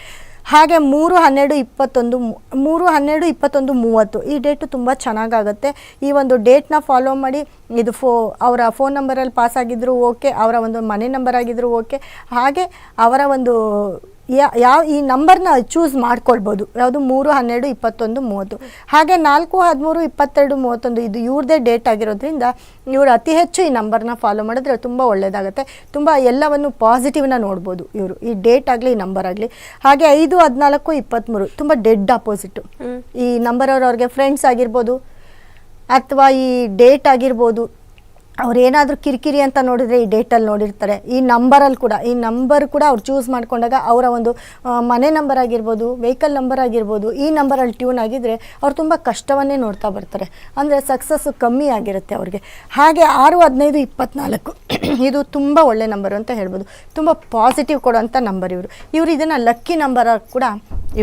[SPEAKER 2] ಹಾಗೆ ಮೂರು ಹನ್ನೆರಡು ಇಪ್ಪತ್ತೊಂದು ಮೂರು ಹನ್ನೆರಡು ಇಪ್ಪತ್ತೊಂದು ಮೂವತ್ತು. ಈ ಡೇಟು ತುಂಬ ಚೆನ್ನಾಗಾಗುತ್ತೆ. ಈ ಒಂದು ಡೇಟ್ನ ಫಾಲೋ ಮಾಡಿ, ಇದು ಫೋ ಅವರ ಫೋನ್ ನಂಬರಲ್ಲಿ ಪಾಸ್ ಆಗಿದ್ದರೂ ಓಕೆ ಅವರ ಒಂದು ಮನೆ ನಂಬರ್ ಆಗಿದ್ದರೂ ಓಕೆ ಹಾಗೆ ಅವರ ಒಂದು ಯಾ- ಯಾವ ಈ ನಂಬರ್ನ ಚೂಸ್ ಮಾಡ್ಕೊಳ್ಬೋದು. ಯಾವುದು ಮೂರು ಹನ್ನೆರಡು ಇಪ್ಪತ್ತೊಂದು ಮೂವತ್ತು. ಹಾಗೆ ನಾಲ್ಕು ಹದಿಮೂರು ಇಪ್ಪತ್ತೆರಡು ಮೂವತ್ತೊಂದು ಇದು ಇವ್ರದೇ ಡೇಟ್ ಆಗಿರೋದ್ರಿಂದ ಇವರು ಅತಿ ಹೆಚ್ಚು ಈ ನಂಬರ್ನ ಫಾಲೋ ಮಾಡಿದ್ರೆ ತುಂಬ ಒಳ್ಳೆಯದಾಗುತ್ತೆ ತುಂಬ ಎಲ್ಲವನ್ನು ಪಾಸಿಟಿವ್ನ ನೋಡ್ಬೋದು ಇವರು. ಈ ಡೇಟ್ ಆಗಲಿ ಈ ನಂಬರ್ ಆಗಲಿ. ಹಾಗೆ ಐದು ಹದಿನಾಲ್ಕು ಇಪ್ಪತ್ತ್ಮೂರು ತುಂಬ ಡೆಡ್ ಅಪೋಸಿಟು ಈ ನಂಬರ್ ಅವ್ರು ಅವ್ರಿಗೆ ಫ್ರೆಂಡ್ಸ್ ಆಗಿರ್ಬೋದು ಅಥವಾ ಈ ಡೇಟ್ ಆಗಿರ್ಬೋದು ಅವ್ರು ಏನಾದರೂ ಕಿರಿಕಿರಿ ಅಂತ ನೋಡಿದರೆ ಈ ಡೇಟಲ್ಲಿ ನೋಡಿರ್ತಾರೆ. ಈ ನಂಬರಲ್ಲಿ ಕೂಡ, ಈ ನಂಬರ್ ಕೂಡ ಅವ್ರು ಚೂಸ್ ಮಾಡ್ಕೊಂಡಾಗ ಅವರ ಒಂದು ಮನೆ ನಂಬರ್ ಆಗಿರ್ಬೋದು ವೆಹಿಕಲ್ ನಂಬರ್ ಆಗಿರ್ಬೋದು, ಈ ನಂಬರಲ್ಲಿ ಟ್ಯೂನ್ ಆಗಿದ್ದರೆ ಅವ್ರು ತುಂಬ ಕಷ್ಟವನ್ನೇ ನೋಡ್ತಾ ಬರ್ತಾರೆ. ಅಂದರೆ ಸಕ್ಸಸ್ಸು ಕಮ್ಮಿ ಆಗಿರುತ್ತೆ ಅವ್ರಿಗೆ. ಹಾಗೆ ಆರು, ಹದಿನೈದು, ಇಪ್ಪತ್ನಾಲ್ಕು, ಇದು ತುಂಬ ಒಳ್ಳೆ ನಂಬರು ಅಂತ ಹೇಳ್ಬೋದು. ತುಂಬ ಪಾಸಿಟಿವ್ ಕೊಡೋಂಥ ನಂಬರ್ ಇವರು. ಇವರು ಇದನ್ನು ಲಕ್ಕಿ ನಂಬರ್ ಕೂಡ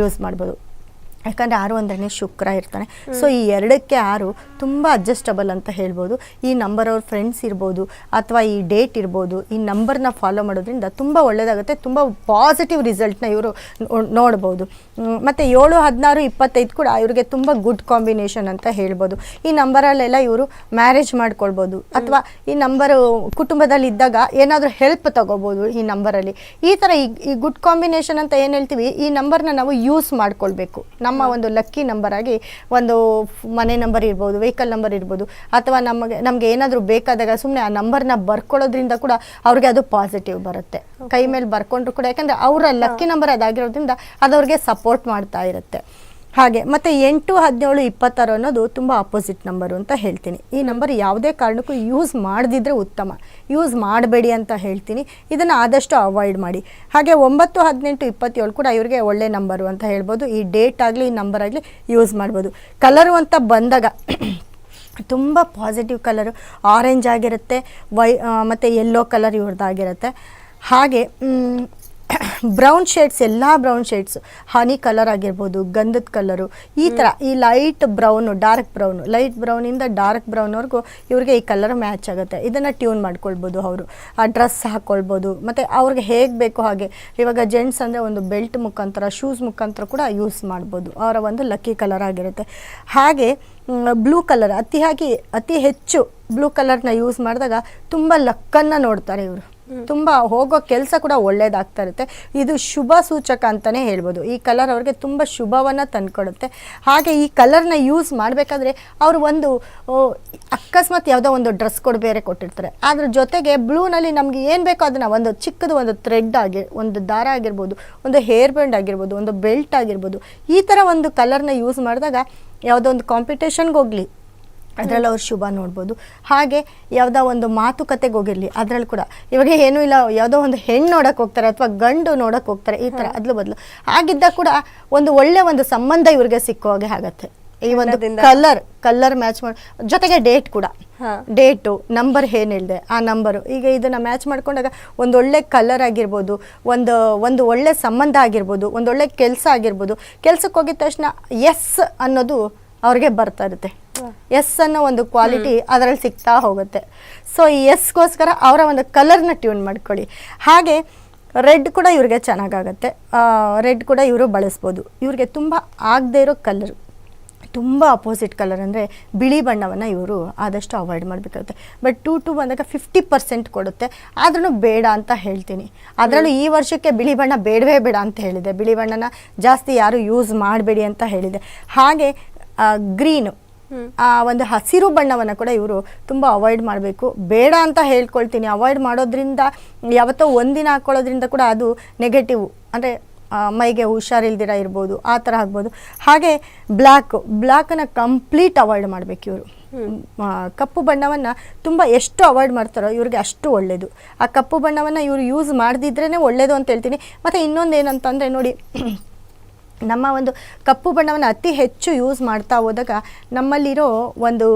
[SPEAKER 2] ಯೂಸ್ ಮಾಡ್ಬೋದು. ಯಾಕಂದರೆ ಆರು ಅಂದ್ರೇ ಶುಕ್ರ ಇರ್ತಾನೆ. ಸೊ ಈ ಎರಡಕ್ಕೆ ಆರು ತುಂಬ ಅಡ್ಜಸ್ಟಬಲ್ ಅಂತ ಹೇಳ್ಬೋದು. ಈ ನಂಬರ್ ಅವ್ರ ಫ್ರೆಂಡ್ಸ್ ಇರ್ಬೋದು, ಅಥವಾ ಈ ಡೇಟ್ ಇರ್ಬೋದು, ಈ ನಂಬರ್ನ ಫಾಲೋ ಮಾಡೋದ್ರಿಂದ ತುಂಬ ಒಳ್ಳೆಯದಾಗುತ್ತೆ ತುಂಬ ಪಾಸಿಟಿವ್ ರಿಸಲ್ಟ್ನ ಇವರು ನೋಡ್ಬೋದು. ಮತ್ತು ಏಳು, ಹದಿನಾರು, ಇಪ್ಪತ್ತೈದು ಕೂಡ ಇವ್ರಿಗೆ ತುಂಬ ಗುಡ್ ಕಾಂಬಿನೇಷನ್ ಅಂತ ಹೇಳ್ಬೋದು. ಈ ನಂಬರಲ್ಲೆಲ್ಲ ಇವರು ಮ್ಯಾರೇಜ್ ಮಾಡ್ಕೊಳ್ಬೋದು, ಅಥವಾ ಈ ನಂಬರು ಕುಟುಂಬದಲ್ಲಿ ಇದ್ದಾಗ ಏನಾದರೂ ಹೆಲ್ಪ್ ತಗೋಬೋದು ಈ ನಂಬರಲ್ಲಿ ಈ ಥರ ಈ ಈ ಗುಡ್ ಕಾಂಬಿನೇಷನ್ ಅಂತ ಏನು ಹೇಳ್ತೀವಿ, ಈ ನಂಬರ್ನ ನಾವು ಯೂಸ್ ಮಾಡ್ಕೊಳ್ಬೇಕು. ನಮ್ಮ ಒಂದು ಲಕ್ಕಿ ನಂಬರ್ ಆಗಿ ಒಂದು ಮನೆ ನಂಬರ್ ಇರ್ಬೋದು ವೆಹಿಕಲ್ ನಂಬರ್ ಇರ್ಬೋದು ಅಥವಾ ನಮಗೆ ನಮಗೆ ಏನಾದರೂ ಬೇಕಾದಾಗ ಸುಮ್ಮನೆ ಆ ನಂಬರ್ನ ಬರ್ಕೊಳ್ಳೋದ್ರಿಂದ ಕೂಡ ಅವ್ರಿಗೆ ಅದು ಪಾಸಿಟಿವ್ ಬರುತ್ತೆ. ಕೈ ಮೇಲೆ ಬರ್ಕೊಂಡ್ರು ಕೂಡ ಯಾಕಂದರೆ ಅವರ ಲಕ್ಕಿ ನಂಬರ್ ಅದಾಗಿರೋದ್ರಿಂದ ಅದು ಅವ್ರಿಗೆ ಸಪೋರ್ಟ್ ಮಾಡ್ತಾ ಇರುತ್ತೆ. ಹಾಗೆ, ಮತ್ತು ಎಂಟು ಹದಿನೇಳು ಇಪ್ಪತ್ತಾರು ಅನ್ನೋದು ತುಂಬ ಅಪೋಸಿಟ್ ನಂಬರು ಅಂತ ಹೇಳ್ತೀನಿ. ಈ ನಂಬರ್ ಯಾವುದೇ ಕಾರಣಕ್ಕೂ ಯೂಸ್ ಮಾಡದಿದ್ದರೆ ಉತ್ತಮ. ಯೂಸ್ ಮಾಡಬೇಡಿ ಅಂತ ಹೇಳ್ತೀನಿ. ಇದನ್ನು ಆದಷ್ಟು ಅವಾಯ್ಡ್ ಮಾಡಿ. ಹಾಗೆ ಒಂಬತ್ತು ಹದಿನೆಂಟು ಇಪ್ಪತ್ತೇಳು ಕೂಡ ಇವರಿಗೆ ಒಳ್ಳೆ ನಂಬರು ಅಂತ ಹೇಳ್ಬೋದು. ಈ ಡೇಟ್ ಆಗಲಿ ಈ ನಂಬರ್ ಆಗಲಿ ಯೂಸ್ ಮಾಡ್ಬೋದು. ಕಲರು ಅಂತ ಬಂದಾಗ ತುಂಬ ಪಾಸಿಟಿವ್ ಕಲರು ಆರೆಂಜ್ ಆಗಿರುತ್ತೆ ವೈ ಮತ್ತು ಯೆಲ್ಲೋ ಕಲರ್ ಇವ್ರದ್ದಾಗಿರುತ್ತೆ ಹಾಗೆ ಬ್ರೌನ್ ಶೇಡ್ಸ್ ಎಲ್ಲ ಬ್ರೌನ್ ಶೇಡ್ಸ್ ಹನಿ ಕಲರ್ ಆಗಿರ್ಬೋದು, ಗಂಧದ ಕಲರು ಈ ಥರ ಈ light brown dark brown light ಬ್ರೌನಿಂದ dark ಬ್ರೌನ್ವರೆಗೂ ಇವ್ರಿಗೆ ಈ ಕಲರ್ ಮ್ಯಾಚ್ ಆಗುತ್ತೆ. ಇದನ್ನು ಟ್ಯೂನ್ ಮಾಡ್ಕೊಳ್ಬೋದು ಅವರು. ಆ ಡ್ರೆಸ್ ಹಾಕ್ಕೊಳ್ಬೋದು ಮತ್ತು ಅವ್ರಿಗೆ ಹೇಗೆ ಬೇಕೋ ಹಾಗೆ, ಇವಾಗ ಜೆಂಟ್ಸ್ ಅಂದರೆ ಒಂದು ಬೆಲ್ಟ್ ಮುಖಾಂತರ ಶೂಸ್ ಮುಖಾಂತರ ಕೂಡ ಯೂಸ್ ಮಾಡ್ಬೋದು. ಅವರ ಒಂದು ಲಕ್ಕಿ ಕಲರ್ ಆಗಿರುತ್ತೆ. ಹಾಗೆ ಬ್ಲೂ ಕಲರ್ ಅತಿ ಹಾಗೆ, ಅತಿ ಹೆಚ್ಚು ಬ್ಲೂ ಕಲರ್ನ ಯೂಸ್ ಮಾಡಿದಾಗ ತುಂಬ ಲಕ್ಕನ್ನು ನೋಡ್ತಾರೆ ಇವರು. ತುಂಬ ಹೋಗೋ ಕೆಲಸ ಕೂಡ ಒಳ್ಳೇದಾಗ್ತಾ ಇರುತ್ತೆ. ಇದು ಶುಭ ಸೂಚಕ ಅಂತಲೇ ಹೇಳ್ಬೋದು. ಈ ಕಲರ್ ಅವ್ರಿಗೆ ತುಂಬ ಶುಭವನ್ನು ತಂದ್ಕೊಡುತ್ತೆ. ಹಾಗೆ ಈ ಕಲರ್ನ ಯೂಸ್ ಮಾಡಬೇಕಾದ್ರೆ ಅವರು ಒಂದು ಅಕಸ್ಮಾತ್ ಯಾವುದೋ ಒಂದು ಡ್ರೆಸ್ ಕೊಡ್ ಬೇರೆ ಕೊಟ್ಟಿರ್ತಾರೆ. ಅದ್ರ ಜೊತೆಗೆ ಬ್ಲೂನಲ್ಲಿ ನಮಗೆ ಏನು ಬೇಕೋ ಅದನ್ನು ಒಂದು ಚಿಕ್ಕದು ಒಂದು ಥ್ರೆಡ್ ಆಗಿ, ಒಂದು ದಾರ ಆಗಿರ್ಬೋದು, ಒಂದು ಹೇರ್ ಬ್ಯಾಂಡ್ ಆಗಿರ್ಬೋದು, ಒಂದು ಬೆಲ್ಟ್ ಆಗಿರ್ಬೋದು, ಈ ಥರ ಒಂದು ಕಲರ್ನ ಯೂಸ್ ಮಾಡಿದಾಗ ಯಾವುದೋ ಒಂದು ಕಾಂಪಿಟೇಷನ್ಗೆ ಹೋಗಲಿ ಅದರಲ್ಲಿ ಅವ್ರು ಶುಭ ನೋಡ್ಬೋದು. ಹಾಗೆ ಯಾವುದೋ ಒಂದು ಮಾತುಕತೆಗೆ ಹೋಗಿರಲಿ ಅದರಲ್ಲಿ ಕೂಡ. ಇವಾಗ ಏನೂ ಇಲ್ಲ ಯಾವುದೋ ಒಂದು ಹೆಣ್ಣು ನೋಡಕ್ಕೆ ಹೋಗ್ತಾರೆ ಅಥವಾ ಗಂಡು ನೋಡಕ್ಕೆ ಹೋಗ್ತಾರೆ ಈ ಥರ ಅದ್ಲು ಬದಲು. ಆಗಿದ್ದ ಕೂಡ ಒಂದು ಒಳ್ಳೆ ಒಂದು ಸಂಬಂಧ ಇವ್ರಿಗೆ ಸಿಕ್ಕೋ ಹಾಗೆ ಆಗತ್ತೆ. ಈ ಒಂದು. ಕಲರ್ ಕಲರ್ ಮ್ಯಾಚ್ ಮಾಡಿ ಜೊತೆಗೆ ಡೇಟ್ ಕೂಡ. ಡೇಟು ನಂಬರ್ ಏನು ಹೇಳಿದೆ ಆ ನಂಬರು. ಈಗ ಇದನ್ನು ಮ್ಯಾಚ್ ಮಾಡ್ಕೊಂಡಾಗ ಒಂದು ಒಳ್ಳೆ ಕಲರ್ ಆಗಿರ್ಬೋದು ಒಂದು ಒಂದು ಒಳ್ಳೆ ಸಂಬಂಧ ಆಗಿರ್ಬೋದು ಒಂದು ಒಳ್ಳೆ ಕೆಲಸ ಆಗಿರ್ಬೋದು ಕೆಲಸಕ್ಕೆ ಹೋಗಿದ ತಕ್ಷಣ ಎಸ್ ಅನ್ನೋದು ಅವ್ರಿಗೆ ಬರ್ತಾ ಇರುತ್ತೆ. ಎಸ್ ಅನ್ನೋ ಒಂದು ಕ್ವಾಲಿಟಿ ಅದರಲ್ಲಿ ಸಿಗ್ತಾ ಹೋಗುತ್ತೆ. ಸೊ ಈ ಎಸ್ಗೋಸ್ಕರ ಅವರ ಒಂದು ಕಲರ್ನ ಟ್ಯೂನ್ ಮಾಡ್ಕೊಳ್ಳಿ. ಹಾಗೆ ರೆಡ್ ಕೂಡ ಇವ್ರಿಗೆ ಚೆನ್ನಾಗಾಗತ್ತೆ. ರೆಡ್ ಕೂಡ ಇವರು ಬಳಸ್ಬೋದು. ಇವ್ರಿಗೆ ತುಂಬ ಆಗದೇ ಇರೋ ಕಲರ್ ತುಂಬ ಅಪೋಸಿಟ್ ಕಲರ್ ಅಂದರೆ ಬಿಳಿ ಬಣ್ಣವನ್ನು ಇವರು ಆದಷ್ಟು ಅವಾಯ್ಡ್ ಮಾಡಬೇಕಾಗುತ್ತೆ. ಬಟ್ ಟೂ ಟು ಬಂದಾಗ ಫಿಫ್ಟಿ ಪರ್ಸೆಂಟ್ ಕೊಡುತ್ತೆ. ಆದ್ರೂ ಬೇಡ ಅಂತ ಹೇಳ್ತೀನಿ. ಅದರಲ್ಲೂ ಈ ವರ್ಷಕ್ಕೆ ಬಿಳಿ ಬಣ್ಣ ಬೇಡವೇ ಬೇಡ ಅಂತ ಹೇಳಿದೆ. ಬಿಳಿ ಬಣ್ಣನ ಜಾಸ್ತಿ ಯಾರು ಯೂಸ್ ಮಾಡಬೇಡಿ ಅಂತ ಹೇಳಿದೆ. ಹಾಗೆ ಗ್ರೀನು. ಆ ಒಂದು ಹಸಿರು ಬಣ್ಣವನ್ನು ಕೂಡ ಇವರು ತುಂಬ ಅವಾಯ್ಡ್ ಮಾಡಬೇಕು. ಬೇಡ ಅಂತ ಹೇಳ್ಕೊಳ್ತೀನಿ. ಅವಾಯ್ಡ್ ಮಾಡೋದ್ರಿಂದ ಯಾವತ್ತೋ ಒಂದಿನ ಹಾಕ್ಕೊಳ್ಳೋದ್ರಿಂದ ಕೂಡ ಅದು ನೆಗೆಟಿವ್ ಅಂದರೆ ಮೈಗೆ ಹುಷಾರಿಲ್ದಿರ ಇರ್ಬೋದು ಆ ಥರ ಆಗ್ಬೋದು. ಹಾಗೆ ಬ್ಲ್ಯಾಕು ಬ್ಲ್ಯಾಕನ್ನು ಕಂಪ್ಲೀಟ್ ಅವಾಯ್ಡ್ ಮಾಡಬೇಕು ಇವರು. ಕಪ್ಪು ಬಣ್ಣವನ್ನು ತುಂಬ ಎಷ್ಟು ಅವಾಯ್ಡ್ ಮಾಡ್ತಾರೋ ಇವ್ರಿಗೆ ಅಷ್ಟು ಒಳ್ಳೆಯದು ಆ ಕಪ್ಪು ಬಣ್ಣವನ್ನು ಇವರು ಯೂಸ್ ಮಾಡದಿದ್ರೇ ಒಳ್ಳೆಯದು ಅಂತ ಹೇಳ್ತೀನಿ. ಮತ್ತು ಇನ್ನೊಂದು ಏನಂತಂದರೆ ನೋಡಿ ನಮ್ಮ ಒಂದು ಕಪ್ಪು ಬಣ್ಣವನ್ನು ಅತಿ ಹೆಚ್ಚು ಯೂಸ್ ಮಾಡ್ತಾ ಹೋದಾಗ ನಮ್ಮಲ್ಲಿರೋ ಒಂದು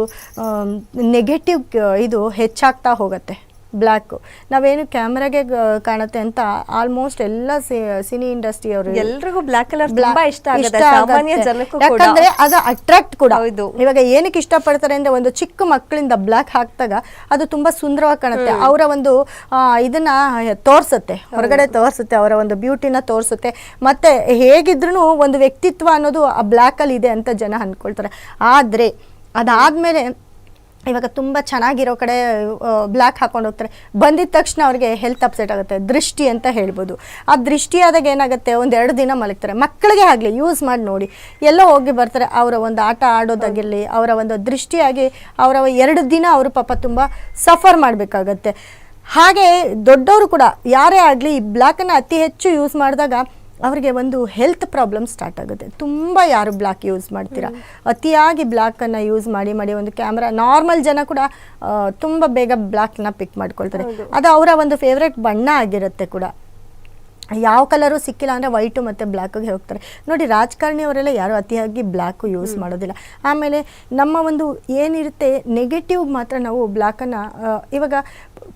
[SPEAKER 2] ನೆಗೆಟಿವ್ ಇದು ಹೆಚ್ಚಾಗ್ತಾ ಹೋಗುತ್ತೆ. ಬ್ಲ್ಯಾಕು. ನಾವೇನು ಕ್ಯಾಮ್ರಾಗೆ ಕಾಣುತ್ತೆ ಅಂತ ಆಲ್ಮೋಸ್ಟ್ ಎಲ್ಲ ಸಿನಿ ಇಂಡಸ್ಟ್ರಿ ಅವರು
[SPEAKER 1] ಎಲ್ರಿಗೂ ಬ್ಲಾಕ್ ಕಲರ್ ತುಂಬಾ ಇಷ್ಟ ಆಗುತ್ತೆ. ಸಾಮಾನ್ಯ ಜನಕ್ಕೂ ಕೂಡ.
[SPEAKER 2] ಯಾಕಂದ್ರೆ ಅದು ಅಟ್ರಾಕ್ಟ್ ಕೂಡ.
[SPEAKER 1] ಹೌದು.
[SPEAKER 2] ಇವಾಗ ಏನಕ್ಕೆ ಇಷ್ಟಪಡ್ತಾರೆ ಅಂದ್ರೆ ಒಂದು ಚಿಕ್ಕ ಮಕ್ಕಳಿಂದ ಬ್ಲ್ಯಾಕ್ ಹಾಕಿದಾಗ ಅದು ತುಂಬಾ ಸುಂದರವಾಗಿ ಕಾಣುತ್ತೆ. ಅವರ ಒಂದು ಇದನ್ನ ತೋರಿಸುತ್ತೆ. ಹೊರಗಡೆ ತೋರಿಸುತ್ತೆ ಅವರ ಒಂದು ಬ್ಯೂಟಿನ ತೋರಿಸುತ್ತೆ. ಮತ್ತೆ ಹೇಗಿದ್ರು ಒಂದು ವ್ಯಕ್ತಿತ್ವ ಅನ್ನೋದು ಆ ಬ್ಲ್ಯಾಕ್ ಅಲ್ಲಿ ಇದೆ ಅಂತ ಜನ ಅನ್ಕೊಳ್ತಾರೆ. ಆದ್ರೆ ಅದಾದ್ಮೇಲೆ ಇವಾಗ ತುಂಬ ಚೆನ್ನಾಗಿರೋ ಕಡೆ ಬ್ಲ್ಯಾಕ್ ಹಾಕೊಂಡು ಹೋಗ್ತಾರೆ. ಬಂದಿದ ತಕ್ಷಣ ಅವ್ರಿಗೆ ಹೆಲ್ತ್ ಅಪ್ಸೆಟ್ ಆಗುತ್ತೆ. ದೃಷ್ಟಿ ಅಂತ ಹೇಳ್ಬೋದು. ಆ ದೃಷ್ಟಿ ಆದಾಗ ಏನಾಗುತ್ತೆ? ಒಂದು ಎರಡು ದಿನ ಮಲಗ್ತಾರೆ. ಮಕ್ಕಳಿಗೆ ಆಗಲಿ ಯೂಸ್ ಮಾಡಿ ನೋಡಿ. ಎಲ್ಲೋ ಹೋಗಿ ಬರ್ತಾರೆ. ಅವರ ಒಂದು ಆಟ ಆಡೋದಾಗಿರಲಿ, ಅವರ ಒಂದು ದೃಷ್ಟಿಯಾಗಿ ಅವರ ಎರಡು ದಿನ ಅವರು ಪಾಪ ತುಂಬ ಸಫರ್ ಮಾಡಬೇಕಾಗತ್ತೆ. ಹಾಗೆ ದೊಡ್ಡವರು ಕೂಡ, ಯಾರೇ ಆಗಲಿ, ಈ ಬ್ಲ್ಯಾಕನ್ನು ಅತಿ ಹೆಚ್ಚು ಯೂಸ್ ಮಾಡಿದಾಗ ಅವರಿಗೆ ಒಂದು ಹೆಲ್ತ್ ಪ್ರಾಬ್ಲಮ್ ಸ್ಟಾರ್ಟ್ ಆಗುತ್ತೆ. ತುಂಬ ಯಾರು ಬ್ಲ್ಯಾಕ್ ಯೂಸ್ ಮಾಡ್ತೀರಾ? ಅತಿಯಾಗಿ ಬ್ಲ್ಯಾಕನ್ನು ಯೂಸ್ ಮಾಡಿ ಮಾಡಿ ಒಂದು ಕ್ಯಾಮ್ರಾ ನಾರ್ಮಲ್ ಜನ ಕೂಡ ತುಂಬ ಬೇಗ ಬ್ಲ್ಯಾಕ್ನ ಪಿಕ್ ಮಾಡ್ಕೊಳ್ತಾರೆ. ಅದು ಅವರ ಒಂದು ಫೇವ್ರೆಟ್ ಬಣ್ಣ ಆಗಿರುತ್ತೆ ಕೂಡ. ಯಾವ ಕಲರು ಸಿಕ್ಕಿಲ್ಲ ಅಂದರೆ ವೈಟು ಮತ್ತು ಬ್ಲ್ಯಾಕಿಗೆ ಹೋಗ್ತಾರೆ. ನೋಡಿ ರಾಜಕಾರಣಿಯವರೆಲ್ಲ ಯಾರು ಅತಿಯಾಗಿ ಬ್ಲ್ಯಾಕು ಯೂಸ್ ಮಾಡೋದಿಲ್ಲ. ಆಮೇಲೆ ನಮ್ಮ ಒಂದು ಏನಿರುತ್ತೆ ನೆಗೆಟಿವ್ ಮಾತ್ರ ನಾವು ಬ್ಲ್ಯಾಕನ್ನು ಇವಾಗ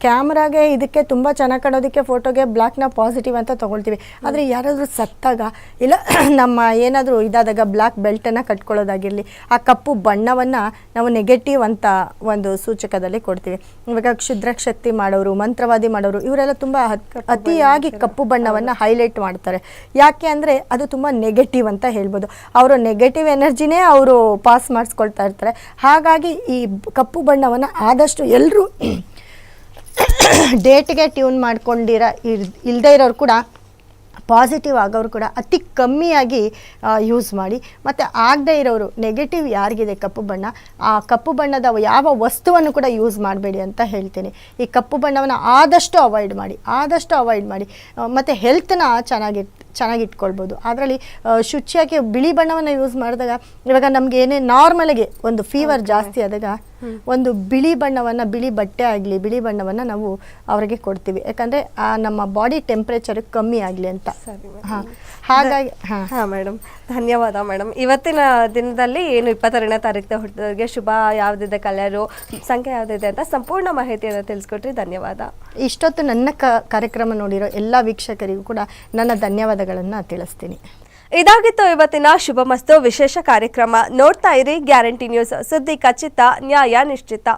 [SPEAKER 2] ಕ್ಯಾಮ್ರಾಗೆ ಇದಕ್ಕೆ ತುಂಬ ಚೆನ್ನಾಗಿ ಕಾಣೋದಕ್ಕೆ ಫೋಟೋಗೆ ಬ್ಲ್ಯಾಕ್ನ ಪಾಸಿಟಿವ್ ಅಂತ ತೊಗೊಳ್ತೀವಿ. ಆದರೆ ಯಾರಾದರೂ ಸತ್ತಾಗ ಇಲ್ಲ ನಮ್ಮ ಏನಾದರೂ ಇದಾದಾಗ ಬ್ಲ್ಯಾಕ್ ಬೆಲ್ಟನ್ನು ಕಟ್ಕೊಳ್ಳೋದಾಗಿರಲಿ ಆ ಕಪ್ಪು ಬಣ್ಣವನ್ನು ನಾವು ನೆಗೆಟಿವ್ ಅಂತ ಒಂದು ಸೂಚಕದಲ್ಲಿ ಕೊಡ್ತೀವಿ. ಇವಾಗ ಕ್ಷುದ್ರಶಕ್ತಿ ಮಾಡೋರು ಮಂತ್ರವಾದಿ ಮಾಡೋರು ಇವರೆಲ್ಲ ತುಂಬ ಅತಿಯಾಗಿ ಕಪ್ಪು ಬಣ್ಣವನ್ನು ಹೈಲೈಟ್ ಮಾಡ್ತಾರೆ. ಯಾಕೆ ಅಂದರೆ ಅದು ತುಂಬ ನೆಗೆಟಿವ್ ಅಂತ ಹೇಳ್ಬೋದು. ಅವರು ನೆಗೆಟಿವ್ ಎನರ್ಜಿನೇ ಅವರು ಪಾಸ್ ಮಾಡಿಸ್ಕೊಳ್ತಾ ಇರ್ತಾರೆ. ಹಾಗಾಗಿ ಈ ಕಪ್ಪು ಬಣ್ಣವನ್ನು ಆದಷ್ಟು ಎಲ್ಲರೂ ಡೇಟ್ಗೆ ಟ್ಯೂನ್ ಮಾಡ್ಕೊಂಡಿರ ಇಲ್ಲದೆ ಇರೋರು ಕೂಡ ಪಾಸಿಟಿವ್ ಆಗೋರು ಕೂಡ ಅತಿ ಕಮ್ಮಿಯಾಗಿ ಯೂಸ್ ಮಾಡಿ. ಮತ್ತು ಆಗದೇ ಇರೋರು, ನೆಗೆಟಿವ್ ಯಾರಿಗಿದೆ ಕಪ್ಪು ಬಣ್ಣ, ಆ ಕಪ್ಪು ಬಣ್ಣದ ಯಾವ ವಸ್ತುವನ್ನು ಕೂಡ ಯೂಸ್ ಮಾಡಬೇಡಿ ಅಂತ ಹೇಳ್ತೀನಿ. ಈ ಕಪ್ಪು ಬಣ್ಣವನ್ನು ಆದಷ್ಟು ಅವಾಯ್ಡ್ ಮಾಡಿ, ಆದಷ್ಟು ಅವಾಯ್ಡ್ ಮಾಡಿ. ಮತ್ತು ಹೆಲ್ತನ್ನ ಚೆನ್ನಾಗಿ ಚೆನ್ನಾಗಿ ಇಟ್ಕೊಳ್ಬೋದು ಅದರಲ್ಲಿ ಶುಚಿಯಾಗಿ ಬಿಳಿ ಬಣ್ಣವನ್ನು ಯೂಸ್ ಮಾಡಿದಾಗ ಇವಾಗ ನಮಗೆ ಏನೇ ನಾರ್ಮಲಾಗಿ ಒಂದು ಫೀವರ್ ಜಾಸ್ತಿ ಆದಾಗ ಒಂದು ಬಿಳಿ ಬಣ್ಣವನ್ನು ಬಿಳಿ ಬಟ್ಟೆ ಆಗಲಿ ಬಿಳಿ ಬಣ್ಣವನ್ನು ನಾವು ಅವರಿಗೆ ಕೊಡ್ತೀವಿ. ಯಾಕಂದರೆ ನಮ್ಮ ಬಾಡಿ ಟೆಂಪ್ರೇಚರ್ ಕಮ್ಮಿ ಆಗಲಿ ಅಂತ. ಹಾಂ. ಹಾಗಾಗಿ ಹಾಂ.
[SPEAKER 1] ಹಾ ಮೇಡಮ್ ಧನ್ಯವಾದ ಮೇಡಮ್ ಇವತ್ತಿನ ದಿನದಲ್ಲಿ ಏನು ಇಪ್ಪತ್ತೆರಡನೇ ತಾರೀಕು ಹುಟ್ಟಿದವರಿಗೆ ಶುಭ ಯಾವ್ದಿದೆ ಕಲರು ಸಂಖ್ಯೆ ಯಾವ್ದಿದೆ ಅಂತ ಸಂಪೂರ್ಣ ಮಾಹಿತಿಯನ್ನು ತಿಳಿಸ್ಕೊಟ್ರಿ. ಧನ್ಯವಾದ.
[SPEAKER 2] ಇಷ್ಟೊತ್ತು ನನ್ನ ಕ ಕಾರ್ಯಕ್ರಮ ನೋಡಿರೋ ಎಲ್ಲ ವೀಕ್ಷಕರಿಗೂ ಕೂಡ ನನ್ನ ಧನ್ಯವಾದಗಳನ್ನು ತಿಳಿಸ್ತೀನಿ.
[SPEAKER 1] ಇದಾಗಿತ್ತು ಇವತ್ತಿನ ಶುಭ ಮಸ್ತು ವಿಶೇಷ ಕಾರ್ಯಕ್ರಮ. ನೋಡ್ತಾ ಇರಿ ಗ್ಯಾರಂಟಿ ನ್ಯೂಸ್. ಸುದ್ದಿ ಖಚಿತ ನ್ಯಾಯ ನಿಶ್ಚಿತ.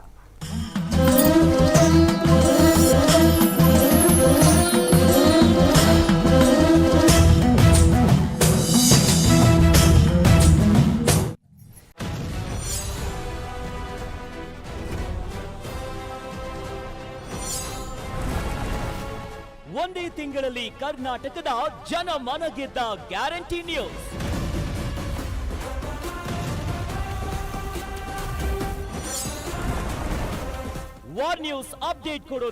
[SPEAKER 6] ಒಂದೇ ತಿಂಗಳಲ್ಲಿ ಕರ್ನಾಟಕದ ಜನಮನ ಗೆದ್ದ guarantee news. War news update ಕೊಡೋ